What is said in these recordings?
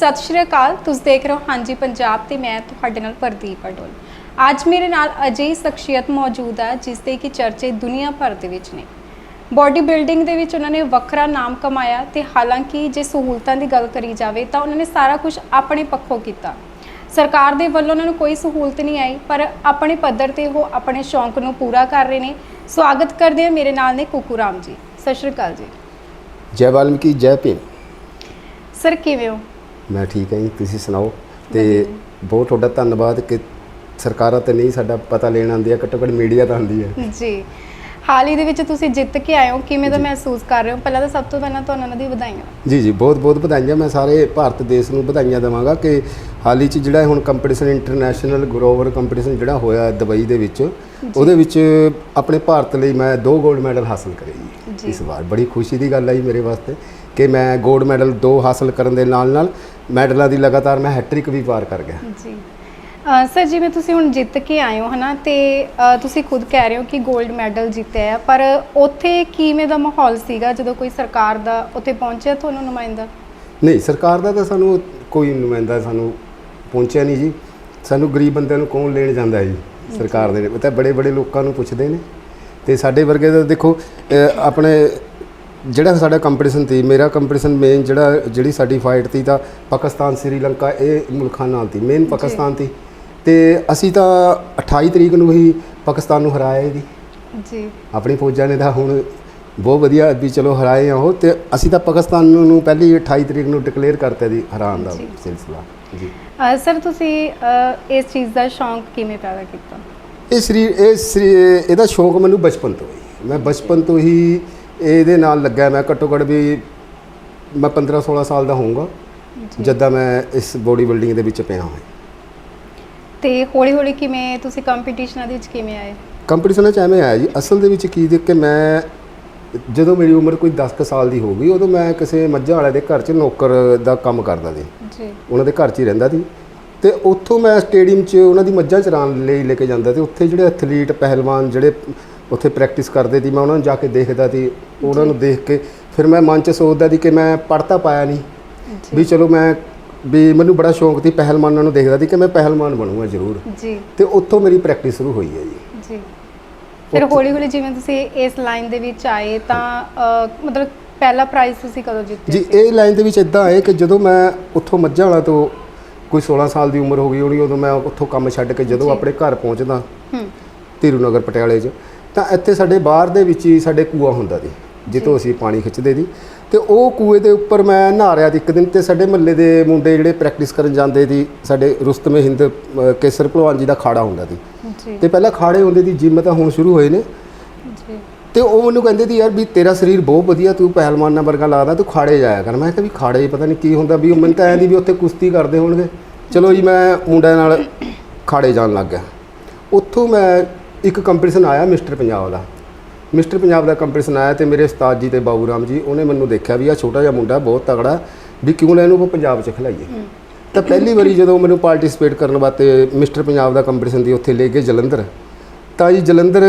ਸਤਿ ਸ਼੍ਰੀ ਅਕਾਲ ਤੁਸੀਂ ਦੇਖ ਰਹੇ ਹੋ ਹਾਂਜੀ ਪੰਜਾਬ ਤੇ ਮੈਂ ਤੁਹਾਡੇ ਨਾਲ ਪ੍ਰਦੀਪ ਅਡੋਲ। ਅੱਜ ਮੇਰੇ ਨਾਲ ਅਜਿਹੀ ਸ਼ਖਸੀਅਤ ਮੌਜੂਦ ਹੈ ਜਿਸ ਦੇ ਕਿ ਚਰਚੇ ਦੁਨੀਆ ਭਰ ਦੇ ਵਿੱਚ ਨੇ। ਬਾਡੀ ਬਿਲਡਿੰਗ ਦੇ ਵਿੱਚ ਉਹਨਾਂ ਨੇ ਵੱਖਰਾ ਨਾਮ ਕਮਾਇਆ ਤੇ ਹਾਲਾਂਕਿ ਜੇ ਸਹੂਲਤਾਂ ਦੀ ਗੱਲ ਕਰੀ ਜਾਵੇ ਤਾਂ ਉਹਨਾਂ ਨੇ ਸਾਰਾ ਕੁਝ ਆਪਣੇ ਪੱਖੋਂ ਕੀਤਾ। ਸਰਕਾਰ ਦੇ ਵੱਲੋਂ ਉਹਨਾਂ ਨੂੰ ਕੋਈ ਸਹੂਲਤ ਨਹੀਂ ਆਈ ਪਰ ਆਪਣੇ ਪੱਧਰ ਤੇ ਉਹ ਆਪਣੇ ਸ਼ੌਂਕ ਨੂੰ ਪੂਰਾ ਕਰ ਰਹੇ ਨੇ। ਸਵਾਗਤ ਕਰਦੇ ਆ ਮੇਰੇ ਨਾਲ ਨੇ ਕੁਕੂ ਰਾਮ ਜੀ। ਸਤਿ ਸ਼੍ਰੀ ਅਕਾਲ ਜੀ। ਜੈ ਵਾਲਮੀਕੀ ਜੈ ਭੀਮ। ਸਰ ਕਿਵੇਂ ਹੋ? ਮੈਂ ਠੀਕ ਹਾਂ ਜੀ ਤੁਸੀਂ ਸੁਣਾਓ? ਤੇ ਬਹੁਤ ਤੁਹਾਡਾ ਧੰਨਵਾਦ ਕਿ ਸਰਕਾਰਾਂ ਤੇ ਨਹੀਂ ਸਾਡਾ ਪਤਾ ਲੈਣ ਆਉਂਦੀ ਹੈ ਘੱਟੋ ਘੱਟ ਮੀਡੀਆ ਤਾਂ ਆਉਂਦੀ ਹੈ। ਜੀ। ਹਾਲ ਹੀ ਦੇ ਵਿੱਚ ਤੁਸੀਂ ਜਿੱਤ ਕੇ ਆਏ ਹੋ ਕਿਵੇਂ ਦਾ ਮਹਿਸੂਸ ਕਰ ਰਹੇ ਹੋ? ਪਹਿਲਾਂ ਤਾਂ ਸਭ ਤੋਂ ਪਹਿਲਾਂ ਤੁਹਾਨੂੰ ਉਹਨਾਂ ਦੀ ਵਧਾਈਆਂ। ਜੀ ਜੀ ਬਹੁਤ ਬਹੁਤ ਵਧਾਈਆਂ। ਮੈਂ ਸਾਰੇ ਭਾਰਤ ਦੇਸ਼ ਨੂੰ ਵਧਾਈਆਂ ਦੇਵਾਂਗਾ ਕਿ ਹਾਲ ਹੀ ਚ ਜਿਹੜਾ ਹੁਣ ਕੰਪੀਟੀਸ਼ਨ ਇੰਟਰਨੈਸ਼ਨਲ ਗਲੋਬਲ ਕੰਪੀਟੀਸ਼ਨ ਜਿਹੜਾ ਹੋਇਆ ਦੁਬਈ ਦੇ ਵਿੱਚ ਉਹਦੇ ਵਿੱਚ ਆਪਣੇ ਭਾਰਤ ਲਈ ਮੈਂ ਦੋ 골ਡ ਮੈਡਲ ਹਾਸਲ ਕਰੇ ਜੀ। ਜੀ। ਇਸ ਵਾਰ। ਬੜੀ ਖੁਸ਼ੀ ਦੀ ਗੱਲ ਆਈ ਮੇਰੇ ਵਾਸਤੇ ਕਿ ਮੈਂ 골ਡ ਮੈਡਲ ਦੋ ਹਾਸਲ ਕਰਨ ਦੇ ਨਾਲ ਨਾਲ ਮੈਡਲਾਂ ਦੀ ਲਗਾਤਾਰ ਮੈਂ ਹੈਟ੍ਰਿਕ ਵੀ ਪਾਰ ਕਰ ਗਿਆ। ਜੀ। ਸਰ ਜਿਵੇਂ ਤੁਸੀਂ ਹੁਣ ਜਿੱਤ ਕੇ ਆਏ ਹੋ ਹਨਾ ਤੇ ਤੁਸੀਂ ਖੁਦ ਕਹਿ ਰਹੇ ਹੋ ਕਿ 골ਡ ਮੈਡਲ ਜਿੱਤਿਆ ਹੈ ਪਰ ਉੱਥੇ ਕਿਵੇਂ ਦਾ ਮਾਹੌਲ ਸੀਗਾ ਜਦੋਂ ਕੋਈ ਸਰਕਾਰ ਦਾ ਉੱਥੇ ਪਹੁੰਚਿਆ ਤੁਹਾਨੂੰ ਨੁਮਾਇੰਦਾ? ਨਹੀਂ ਸਰਕਾਰ ਦਾ ਤਾਂ ਸਾਨੂੰ ਕੋਈ ਨੁਮਾਇੰਦਾ ਸਾਨੂੰ ਪਹੁੰਚਿਆ ਨਹੀਂ ਜੀ। ਸਾਨੂੰ ਗਰੀਬ ਬੰਦਿਆਂ ਨੂੰ ਕੌਣ ਲੈਣ ਜਾਂਦਾ ਜੀ ਸਰਕਾਰ ਦੇ ਉਹ ਤਾਂ ਬੜੇ ਬੜੇ ਲੋਕਾਂ ਨੂੰ ਪੁੱਛਦੇ ਨੇ। ਤੇ ਸਾਡੇ ਵਰਗੇ ਤਾਂ ਦੇਖੋ ਅਹ ਆਪਣੇ ਜਿਹੜਾ ਸਾਡਾ ਕੰਪੀਟੀਸ਼ਨ ਸੀ ਮੇਰਾ ਕੰਪੀਟੀਸ਼ਨ ਮੇਨ ਜਿਹੜਾ ਜਿਹੜੀ ਸਾਡੀ ਫਾਈਟ ਸੀ ਤਾਂ ਪਾਕਿਸਤਾਨ ਸ੍ਰੀਲੰਕਾ ਇਹ ਮੁਲਕਾਂ ਨਾਲ ਸੀ ਮੇਨ ਪਾਕਿਸਤਾਨ ਸੀ। ਤੇ ਅਸੀਂ ਤਾਂ 28 ਤਰੀਕ ਨੂੰ ਹੀ ਪਾਕਿਸਤਾਨ ਨੂੰ ਹਰਾਇਆ ਜੀ। ਜੀ। ਆਪਣੀ ਫੌਜਾਂ ਨੇ ਤਾਂ ਹੁਣ ਬਹੁਤ ਵਧੀਆ ਵੀ ਚਲੋ ਹਰਾਏ ਆ ਉਹ ਤੇ ਅਸੀਂ ਤਾਂ ਪਾਕਿਸਤਾਨ ਨੂੰ ਪਹਿਲੀ 28 ਤਰੀਕ ਨੂੰ ਡਿਕਲੇਅਰ ਕਰਤਾ ਜੀ ਹਰਾਉਣ ਦਾ। ਸਿਲਸਿਲਾ ਜੀ। ਸਰ ਤੁਸੀਂ ਇਸ ਚੀਜ਼ ਦਾ ਸ਼ੌਂਕ ਕਿਵੇਂ ਪੈਦਾ ਕੀਤਾ? ਇਹ ਸਰੀਰ ਇਹ ਸਰੀ- ਇਹਦਾ ਸ਼ੌਂਕ ਮੈਨੂੰ ਬਚਪਨ ਤੋਂ ਹੀ ਮੈਂ ਬਚਪਨ ਤੋਂ ਹੀ ਇਹਦੇ ਨਾਲ ਲੱਗਾ ਮੈਂ ਘੱਟੋ ਘੱਟ ਵੀ ਮੈਂ 15 16 ਸਾਲ ਦਾ ਹੋਊਂਗਾ। ਜਦਾਂ ਮੈਂ ਇਸ ਬੋਡੀ ਬਿਲਡਿੰਗ ਦੇ ਵਿੱਚ ਪਿਆ ਹਾਂ ਤੇ ਹੌਲੀ ਹੌਲੀ ਕਿਵੇਂ ਤੁਸੀਂ ਕੰਪੀਟੀਸ਼ਨਾਂ ਦੇ ਵਿੱਚ ਕਿਵੇਂ ਆਏ? ਕੰਪੀਟੀਸ਼ਨਾਂ 'ਚ ਐਵੇਂ ਆਇਆ ਜੀ ਅਸਲ ਦੇ ਵਿੱਚ ਕੀ ਦੇਖ ਕੇ ਮੈਂ ਜਦੋਂ ਮੇਰੀ ਉਮਰ ਕੋਈ 10 ਕੁ ਸਾਲ ਦੀ ਹੋ ਗਈ ਉਦੋਂ ਮੈਂ ਕਿਸੇ ਮੱਝਾਂ ਵਾਲੇ ਦੇ ਘਰ 'ਚ ਨੌਕਰ ਦਾ ਕੰਮ ਕਰਦਾ ਸੀ। ਜੀ। ਉਹਨਾਂ ਦੇ ਘਰ 'ਚ ਹੀ ਰਹਿੰਦਾ ਸੀ। ਤੇ ਉੱਥੋਂ ਮੈਂ ਸਟੇਡੀਅਮ 'ਚ ਉਹਨਾਂ ਦੀ ਮੱਝਾਂ ਚਰਾਉਣ ਲਈ ਲੈ ਕੇ ਜਾਂਦਾ ਤੇ ਉੱਥੇ ਜਿਹੜੇ ਐਥਲੀਟ ਪਹਿਲਵਾਨ ਜਿਹੜੇ ਉੱਥੇ ਪ੍ਰੈਕਟਿਸ ਕਰਦੇ ਸੀ ਮੈਂ ਉਹਨਾਂ ਨੂੰ ਜਾ ਕੇ ਦੇਖਦਾ ਸੀ ਉਹਨਾਂ ਨੂੰ ਦੇਖ ਕੇ। ਫਿਰ ਮੈਂ ਮਨ 'ਚ ਸੋਚਦਾ ਸੀ ਕਿ ਮੈਂ ਪੜ੍ਹਤਾ ਪਾਇਆ ਨਹੀਂ ਵੀ ਚਲੋ ਮੈਂ ਵੀ ਮੈਨੂੰ ਬੜਾ ਸ਼ੌਂਕ ਸੀ ਪਹਿਲਵਾਨਾਂ ਨੂੰ ਦੇਖਦਾ ਸੀ ਕਿ ਮੈਂ ਪਹਿਲਵਾਨ ਬਣੂੰਗਾ ਜ਼ਰੂਰ। ਜੀ। ਤੇ ਉੱਥੋਂ ਮੇਰੀ ਪ੍ਰੈਕਟਿਸ ਸ਼ੁਰੂ ਹੋਈ ਹੈ ਜੀ। ਜੀ। ਫਿਰ ਹੌਲੀ ਹੌਲੀ ਜਿਵੇਂ ਤੁਸੀਂ ਇਸ ਲਾਈਨ ਦੇ ਵਿੱਚ ਆਏ ਤਾਂ ਮਤਲਬ ਪਹਿਲਾ ਪ੍ਰਾਈਜ਼ ਤੁਸੀਂ ਕਦੋਂ ਜਿੱਤਿਆ ਜੀ ਇਹ ਲਾਈਨ ਦੇ ਵਿੱਚ ਇਦਾਂ ਹੈ ਕਿ ਜਦੋਂ ਮੈਂ ਉੱਥੋਂ ਮੱਝਾਂ ਵਾਲਾ ਤੋਂ ਕੋਈ 16 ਸਾਲ ਦੀ ਉਮਰ ਹੋ ਗਈ ਹੋਣੀ ਉਦੋਂ ਮੈਂ ਉੱਥੋਂ ਕੰਮ ਛੱਡ ਕੇ ਜਦੋਂ। ਆਪਣੇ ਘਰ ਪਹੁੰਚਦਾ ਹੂੰ। ਧੀਰੂ ਨਗਰ ਪਟਿਆਲੇ 'ਚ। ਤਾਂ ਇੱਥੇ ਸਾਡੇ ਬਾਹਰ ਦੇ ਵਿੱਚ ਹੀ ਸਾਡੇ ਕੂਆ ਹੁੰਦਾ ਸੀ ਜਿੱਥੋਂ ਅਸੀਂ ਪਾਣੀ ਖਿੱਚਦੇ ਸੀ। ਤੇ ਉਹ ਕੂਏ ਦੇ ਉੱਪਰ ਮੈਂ ਨਹਾ ਰਿਹਾ ਸੀ ਇੱਕ ਦਿਨ ਤੇ ਸਾਡੇ ਮਹੱਲੇ ਦੇ ਮੁੰਡੇ ਜਿਹੜੇ ਪ੍ਰੈਕਟਿਸ ਕਰਨ ਜਾਂਦੇ ਸੀ ਸਾਡੇ ਰੁਸਤਮੇ ਹਿੰਦ ਅ, ਕੇਸਰ ਭਲਵਾਨ ਜੀ ਦਾ ਖਾੜਾ ਹੁੰਦਾ ਸੀ। ਜੀ। ਤੇ ਪਹਿਲਾਂ ਖਾੜੇ ਹੁੰਦੇ ਸੀ ਜਿਮ ਤਾਂ ਹੁਣ ਸ਼ੁਰੂ ਹੋਏ ਨੇ। ਜੀ। ਤੇ ਉਹ ਮੈਨੂੰ ਕਹਿੰਦੇ ਸੀ ਯਾਰ ਵੀ ਤੇਰਾ ਸਰੀਰ ਬਹੁਤ ਵਧੀਆ ਤੂੰ ਪਹਿਲਵਾਨਾਂ ਵਰਗਾ ਲੱਗਦਾ ਤੂੰ ਖਾੜੇ ਜਾਇਆ ਕਰ। ਮੈਂ ਕਿਹਾ ਵੀ ਖਾੜੇ ਪਤਾ ਨਹੀਂ ਕੀ ਹੁੰਦਾ ਵੀ ਉਹ ਮੈਨੂੰ ਤਾਂ ਐਂ ਦੀ ਵੀ ਉੱਥੇ ਕੁਸ਼ਤੀ ਕਰਦੇ ਹੋਣਗੇ। ਚਲੋ ਜੀ ਮੈਂ ਮੁੰਡਿਆਂ ਨਾਲ ਖਾੜੇ ਜਾਣ ਲੱਗ ਗਿਆ। ਉੱਥੋਂ ਮੈਂ ਇੱਕ ਕੰਪੀਟੀਸ਼ਨ ਆਇਆ ਮਿਸਟਰ ਪੰਜਾਬ ਦਾ। ਮਿਸਟਰ ਪੰਜਾਬ ਦਾ ਕੰਪੀਟੀਸ਼ਨ ਆਇਆ ਤੇ ਮੇਰੇ ਉਸਤਾਦ ਜੀ ਤੇ ਬਾਬੂ ਰਾਮ ਜੀ ਉਹਨੇ ਮੈਨੂੰ ਦੇਖਿਆ ਵੀ ਆ ਛੋਟਾ ਜਿਹਾ ਮੁੰਡਾ ਬਹੁਤ ਤਗੜਾ ਵੀ ਕਿਉਂ ਨਾ ਇਹਨੂੰ ਆਪਾਂ ਪੰਜਾਬ 'ਚ ਖਿਲਾਈਏ। ਤਾਂ ਪਹਿਲੀ ਵਾਰੀ ਜਦੋਂ ਮੈਨੂੰ ਪਾਰਟਿਸਿਪੇਟ ਕਰਨ ਵਾਸਤੇ ਮਿਸਟਰ ਪੰਜਾਬ ਦਾ ਕੰਪੀਟੀਸ਼ਨ ਦੀ ਉੱਥੇ ਲੈ ਗਏ ਜਲੰਧਰ। ਤਾਂ ਜੀ ਜਲੰਧਰ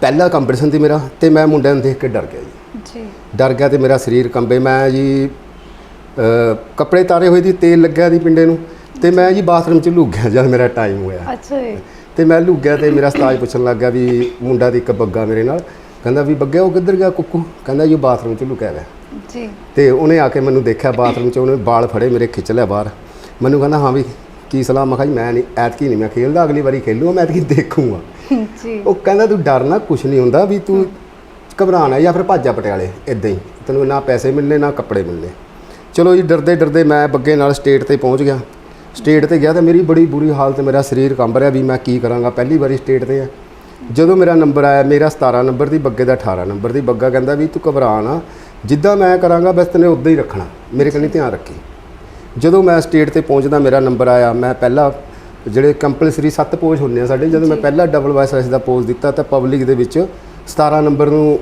ਪਹਿਲਾ ਕੰਪੀਟੀਸ਼ਨ ਸੀ ਮੇਰਾ ਤੇ ਮੈਂ ਮੁੰਡਿਆਂ ਨੂੰ ਦੇਖ ਕੇ ਡਰ ਗਿਆ ਜੀ। ਜੀ। ਡਰ ਗਿਆ ਤੇ ਮੇਰਾ ਸਰੀਰ ਕੰਬੇ ਮੈਂ ਜੀ ਕੱਪੜੇ ਤਾਰੇ ਹੋਏ ਦੀ ਤੇਲ ਲੱਗਿਆ ਦੀ ਪਿੰਡੇ ਨੂੰ ਤੇ ਮੈਂ ਜੀ ਬਾਥਰੂਮ 'ਚ ਲੁੱਕ ਗਿਆ ਜਦ ਮੇਰਾ ਟਾਈਮ ਹੋਇਆ। ਅੱਛਾ ਜੀ। ਤੇ ਮੈਂ ਲੁੱਕ ਗਿਆ ਤੇ ਮੇਰਾ ਉਸਤਾਦ ਪੁੱਛਣ ਲੱਗ ਗਿਆ ਵੀ ਮੁੰਡਾ ਦੀ ਇੱਕ ਬੱਗਾ ਮੇਰੇ ਨਾਲ। ਕਹਿੰਦਾ ਵੀ ਬੱਗਿਆ ਉਹ ਕਿੱਧਰ ਗਿਆ ਕੁੱਕੂ? ਕਹਿੰਦਾ ਜੀ ਉਹ ਬਾਥਰੂਮ 'ਚ ਲੁਕਿਆ ਗਿਆ ਜੀ। ਤੇ ਉਹਨੇ ਆ ਕੇ ਮੈਨੂੰ ਦੇਖਿਆ ਬਾਥਰੂਮ 'ਚ ਉਹਨੇ ਵਾਲ ਫੜੇ ਮੇਰੇ ਖਿੱਚ ਲਿਆ ਬਾਹਰ। ਮੈਨੂੰ ਕਹਿੰਦਾ ਹਾਂ ਵੀ ਕੀ ਸਲਾਹ? ਮੈਂ ਕਿਹਾ ਜੀ ਮੈਂ ਨਹੀਂ ਐਤਕੀ ਨਹੀਂ ਮੈਂ ਖੇਲਦਾ ਅਗਲੀ ਵਾਰੀ ਖੇਲੂਗਾ ਮੈਂ ਐਤਕੀ ਦੇਖੂਗਾ। ਜੀ। ਉਹ ਕਹਿੰਦਾ ਤੂੰ ਡਰਨਾ ਕੁਛ ਨਹੀਂ ਹੁੰਦਾ ਵੀ ਤੂੰ ਘਬਰਾਣਾ ਜਾਂ ਫਿਰ ਭੱਜਾ ਪਟਿਆਲੇ ਇਦਾਂ ਹੀ। ਤੈਨੂੰ ਨਾ ਪੈਸੇ ਮਿਲਨੇ ਨਾ ਕੱਪੜੇ ਮਿਲਨੇ ਚਲੋ ਜੀ ਡਰਦੇ ਡਰਦੇ ਮੈਂ ਬੱਗੇ ਨਾਲ ਸਟੇਟ ਤੇ ਪਹੁੰਚ ਗਿਆ। ਸਟੇਟ ਤੇ ਗਿਆ ਤਾਂ ਮੇਰੀ ਬੜੀ ਬੁਰੀ ਹਾਲਤ ਮੇਰਾ ਸਰੀਰ ਕੰਬ ਰਿਹਾ ਵੀ ਮੈਂ ਕੀ ਕਰਾਂਗਾ। ਪਹਿਲੀ ਵਾਰੀ ਸਟੇਟ ਤੇ ਆ। ਜਦੋਂ ਮੇਰਾ ਨੰਬਰ ਆਇਆ ਮੇਰਾ 17 ਨੰਬਰ ਦੀ ਬੱਗੇ ਦਾ 18 ਨੰਬਰ ਦੀ ਬੱਗਾ ਕਹਿੰਦਾ ਵੀ ਤੂੰ ਘਬਰਾ ਨਾ। ਜਿੱਦਾਂ ਮੈਂ ਕਰਾਂਗਾ ਬਸ ਤੈਨੂੰ ਉਦਾਂ ਹੀ ਰੱਖਣਾ। ਮੇਰੇ ਕੰਨੀ ਧਿਆਨ ਰੱਖੀ। ਜਦੋਂ ਮੈਂ ਸਟੇਟ ਤੇ ਪਹੁੰਚਦਾ ਮੇਰਾ ਨੰਬਰ ਆਇਆ। ਮੈਂ ਪਹਿਲਾ ਜਿਹੜੇ ਕੰਪਲਸਰੀ ਸੱਤ ਪੋਜ ਹੁੰਦੇ ਆ ਸਾਡੇ ਜਦੋਂ ਮੈਂ ਪਹਿਲਾ ਡਬਲ ਵਾਇਸ ਦਾ ਪੋਜ ਦਿੱਤਾ ਤਾਂ ਪਬਲਿਕ ਦੇ ਵਿੱਚ 17 ਨੰਬਰ ਨੂੰ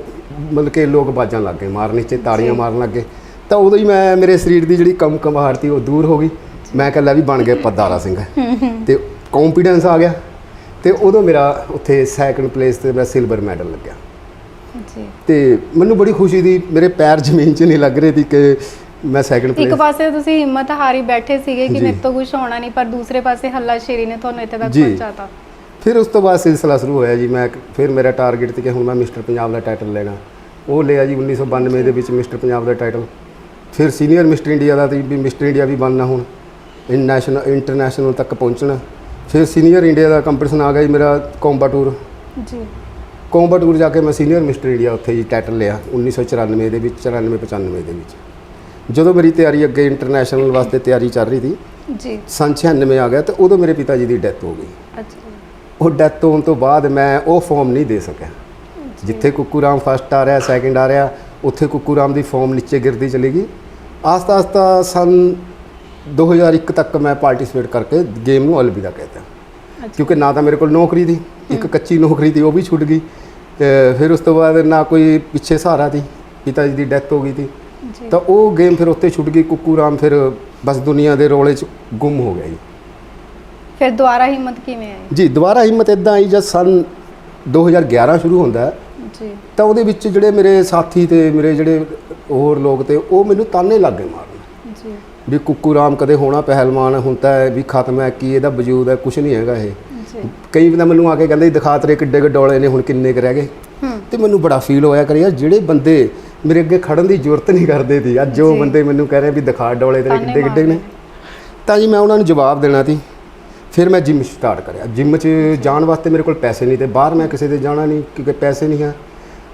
ਮਤਲਬ ਕਿ ਲੋਕ ਬਾਜਾਂ ਲੱਗ ਗਏ ਮਾਰਨ ਚ ਤਾੜੀਆਂ ਮਾਰਨ ਲੱਗੇ ਤਾਂ ਉਦੋਂ ਹੀ ਮੈਂ ਮੇਰੇ ਸਰੀਰ ਦੀ ਜਿਹੜੀ ਕਮ ਕਮਾਹਟ ਸੀ ਉਹ ਦੂਰ ਹੋ ਗਈ। ਮੈਂ ਕਿਹਾ ਲੈ ਵੀ ਬਣ ਗਿਆ ਪਦਾਰਾ ਸਿੰਘ। ਤੇ ਕੌਨਫੀਡੈਂਸ ਆ ਗਿਆ। ਤੇ ਉਦੋਂ ਮੇਰਾ ਉੱਥੇ ਸੈਕੰਡ ਪਲੇਸ ਤੇ ਮੇਰਾ ਸਿਲਵਰ ਮੈਡਲ ਲੱਗਿਆ। ਜੀ। ਤੇ ਮੈਨੂੰ ਬੜੀ ਖੁਸ਼ੀ ਦੀ ਮੇਰੇ ਪੈਰ ਜ਼ਮੀਨ 'ਚ ਨਹੀਂ ਲੱਗ ਰਹੇ ਸੀ ਕਿ ਮੈਂ ਸੈਕੰਡ ਇੱਕ ਪਲੇਸ ਪਾਸੇ ਤੁਸੀਂ ਹਿੰਮਤ ਹਾਰੀ ਬੈਠੇ ਸੀਗੇ ਕਿ। ਮੇਰੇ ਤੋਂ ਕੁਝ ਹੋਣਾ ਨਹੀਂ ਪਰ ਦੂਸਰੇ ਪਾਸੇ ਹੱਲਾ ਸ਼ੇਰੀ ਨੇ ਤੁਹਾਨੂੰ ਇੱਥੇ ਤੱਕ। ਪਹੁੰਚਾਤਾ। ਫਿਰ ਉਸ ਤੋਂ ਬਾਅਦ ਸਿਲਸਿਲਾ ਸ਼ੁਰੂ ਹੋਇਆ ਜੀ। ਮੈਂ ਫਿਰ ਮੇਰਾ ਟਾਰਗੇਟ ਸੀ ਕਿ ਹੁਣ ਮੈਂ ਮਿਸਟਰ ਪੰਜਾਬ ਦਾ ਟਾਈਟਲ ਲੈਣਾ। ਉਹ ਲਿਆ ਜੀ 1992 ਦੇ ਵਿੱਚ ਮਿਸਟਰ ਪੰਜਾਬ ਦਾ ਟਾਈਟਲ ਫਿਰ ਸੀਨੀਅਰ ਮਿਸਟਰ ਇੰਡੀਆ ਦਾ ਸੀ ਵੀ ਮਿਸਟਰ ਇੰਡੀਆ ਵੀ ਬਣਨਾ ਹੁਣ। ਇੰਟਰਨੈਸ਼ਨਲ ਇੰਟਰਨੈਸ਼ਨਲ ਤੱਕ ਪਹੁੰਚਣਾ। ਫਿਰ ਸੀਨੀਅਰ ਇੰਡੀਆ ਦਾ ਕੰਪੀਟੀਸ਼ਨ ਆ ਗਿਆ ਜੀ ਮੇਰਾ ਕੋਂਬਾ ਟੂਰ ਜੀ। ਕੋਂਬਾ ਟੂਰ ਜਾ ਕੇ ਮੈਂ ਸੀਨੀਅਰ ਮਿਸਟਰ ਇੰਡੀਆ ਉੱਥੇ ਜੀ ਟਾਈਟਲ ਲਿਆ 1994 ਦੇ ਵਿੱਚ 94 95 ਦੇ ਵਿੱਚ। ਜਦੋਂ ਮੇਰੀ ਤਿਆਰੀ ਅੱਗੇ ਇੰਟਰਨੈਸ਼ਨਲ ਵਾਸਤੇ ਤਿਆਰੀ ਚੱਲ ਰਹੀ ਸੀ ਜੀ। ਸੰਨ 96 ਆ ਗਿਆ ਤੇ ਉਦੋਂ ਮੇਰੇ ਪਿਤਾ ਜੀ ਦੀ ਡੈਥ ਹੋ ਗਈ। ਅੱਛਾ ਉਹ ਡੈਥ ਹੋਣ ਤੋਂ ਬਾਅਦ ਮੈਂ ਉਹ ਫਾਰਮ ਨਹੀਂ ਦੇ ਸਕਿਆ। ਜਿੱਥੇ ਕੁੱਕੂ ਰਾਮ ਫਸਟ ਆ ਰਿਹਾ ਸੈਕਿੰਡ ਆ ਰਿਹਾ ਉੱਥੇ ਕੁੱਕੂ ਰਾਮ ਦੀ ਫਾਰਮ ਨੀਚੇ ਗਿਰਦੀ ਚਲੀ ਗਈ। ਆਸਤਾ ਆਸਤਾ ਸਨ 2001 ਤੱਕ ਮੈਂ ਪਾਰਟਿਸਿਪੇਟ ਕਰਕੇ ਗੇਮ ਨੂੰ ਅਲਵਿਦਾ ਕਹਿਤਾ। ਅੱਛਾ। ਕਿਉਂਕਿ ਨਾ ਤਾਂ ਮੇਰੇ ਕੋਲ ਨੌਕਰੀ ਦੀ ਇੱਕ ਕੱਚੀ ਨੌਕਰੀ ਦੀ ਉਹ ਵੀ ਛੁੱਟ ਗਈ। ਤੇ ਫਿਰ ਉਸ ਤੋਂ ਬਾਅਦ ਨਾ ਕੋਈ ਪਿੱਛੇ ਸਹਾਰਾ ਸੀ ਪਿਤਾ ਜੀ ਦੀ ਡੈਥ ਹੋ ਗਈ ਸੀ। ਤਾਂ ਉਹ ਗੇਮ ਫਿਰ ਉੱਥੇ ਛੁੱਟ ਗਈ ਕੁੱਕੂ ਰਾਮ ਫਿਰ ਬਸ ਦੁਨੀਆ ਦੇ ਰੋਲੇ 'ਚ ਗੁੰਮ ਹੋ ਗਿਆ ਜੀ। ਫਿਰ ਦੁਬਾਰਾ ਹਿੰਮਤ ਕਿਵੇਂ ਆਈ? ਜੀ ਦੁਬਾਰਾ ਹਿੰਮਤ ਇਦਾਂ ਆਈ ਜਦ ਸਨ 2011 ਸ਼ੁਰੂ ਹੁੰਦਾ ਹੈ, ਜੀ। ਤਾਂ ਉਹਦੇ ਵਿੱਚ ਜਿਹੜੇ ਮੇਰੇ ਸਾਥੀ ਤੇ ਮੇਰੇ ਜਿਹੜੇ ਹੋਰ ਲੋਕ ਤੇ ਉਹ ਮੈਨੂੰ ਤਾਨੇ ਲੱਗੇ ਮਾਰਨ ਜੀ ਵੀ ਕੁੱਕੂ ਰਾਮ ਕਦੇ ਹੋਣਾ ਪਹਿਲਵਾਨ ਤਾਂ ਇਹ ਵੀ ਖਤਮ ਹੈ ਕੀ ਇਹਦਾ ਵਜੂਦ ਹੈ ਕੁਝ ਨਹੀਂ ਹੈਗਾ ਇਹ। ਜੀ ਕਈ ਬੰਦਾ ਮੈਨੂੰ ਆ ਕੇ ਕਹਿੰਦੇ ਦਿਖਾ ਤੇਰੇ ਕਿੱਡੇ ਡੋਲੇ ਨੇ ਹੁਣ ਕਿੰਨੇ ਕੁ ਰਹਿ ਗਏ। ਹੂੰ। ਤੇ ਮੈਨੂੰ ਬੜਾ ਫੀਲ ਹੋਇਆ ਕਰਿਆ ਜਿਹੜੇ ਬੰਦੇ ਮੇਰੇ ਅੱਗੇ ਖੜਨ ਦੀ ਜ਼ਰੂਰਤ ਨਹੀਂ ਕਰਦੇ ਸੀ ਅੱਜ ਜੋ ਜੀ। ਬੰਦੇ ਮੈਨੂੰ ਕਹਿ ਰਹੇ ਵੀ ਦਿਖਾ ਡੋਲੇ ਤੇਰੇ ਕਿੱਡੇ ਕਿੱਡੇ ਨੇ। ਤਾਂ ਜੀ ਮੈਂ ਉਹਨਾਂ ਨੂੰ ਜਵਾਬ ਦੇਣਾ ਸੀ। ਫਿਰ ਮੈਂ ਜਿਮ ਸਟਾਰਟ ਕਰਿਆ। ਜਿਮ 'ਚ ਜਾਣ ਵਾਸਤੇ ਮੇਰੇ ਕੋਲ ਪੈਸੇ ਨਹੀਂ ਤੇ ਬਾਹਰ ਮੈਂ ਕਿਸੇ ਦੇ ਜਾਣਾ ਨਹੀਂ ਕਿਉਂਕਿ ਪੈਸੇ ਨਹੀਂ ਹੈ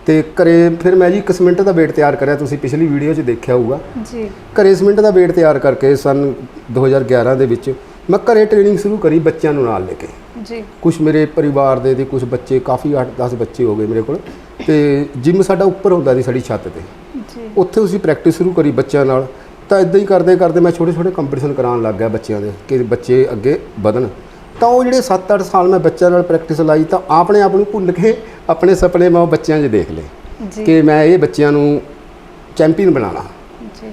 ਤੇ ਘਰੇ ਫਿਰ ਮੈਂ ਜੀ ਇੱਕ ਸੀਮੈਂਟ ਦਾ ਵੇਟ ਤਿਆਰ ਕਰਿਆ ਤੁਸੀਂ ਪਿਛਲੀ ਵੀਡੀਓ 'ਚ ਦੇਖਿਆ ਹੋਊਗਾ। ਜੀ। ਘਰੇ ਸੀਮੈਂਟ ਦਾ ਵੇਟ ਤਿਆਰ ਕਰਕੇ ਸਨ 2011 ਦੇ ਵਿੱਚ ਮੈਂ ਘਰੇ ਟ੍ਰੇਨਿੰਗ ਸ਼ੁਰੂ ਕਰੀ ਬੱਚਿਆਂ ਨੂੰ ਨਾਲ ਲੈ ਕੇ। ਜੀ। ਕੁਝ ਮੇਰੇ ਪਰਿਵਾਰ ਦੇ ਤੇ ਕੁਝ ਬੱਚੇ ਕਾਫੀ 8-10 ਬੱਚੇ ਹੋ ਗਏ ਮੇਰੇ ਕੋਲ ਤੇ ਜਿਮ ਸਾਡਾ ਉੱਪਰ ਹੁੰਦਾ ਸੀ ਸਾਡੀ ਛੱਤ ਤੇ। ਜੀ। ਉੱਥੇ ਅਸੀਂ ਪ੍ਰੈਕਟਿਸ ਸ਼ੁਰੂ ਕਰੀ ਬੱਚਿਆਂ ਨਾਲ। ਤਾਂ ਇਦਾਂ ਹੀ ਕਰਦੇ ਕਰਦੇ ਮੈਂ ਛੋਟੇ ਛੋਟੇ ਕੰਪੀਟੀਸ਼ਨ ਕਰਾਉਣ ਲੱਗ ਗਿਆ ਬੱਚਿਆਂ ਦੇ ਕਿ ਬੱਚੇ ਅੱਗੇ ਵਧਣ। ਤਾਂ ਉਹ ਜਿਹੜੇ 7-8 ਸਾਲ ਮੈਂ ਬੱਚਿਆਂ ਨਾਲ ਪ੍ਰੈਕਟਿਸ ਲਾਈ ਤਾਂ ਆਪਣੇ ਆਪ ਨੂੰ ਭੁੱਲ ਕੇ ਆਪਣੇ ਸੁਪਨੇ ਮੈਂ ਉਹ ਬੱਚਿਆਂ 'ਚ ਦੇਖ ਲਏ ਕਿ ਮੈਂ ਇਹ ਬੱਚਿਆਂ ਨੂੰ ਚੈਂਪੀਅਨ ਬਣਾਉਣਾ। ਜੀ।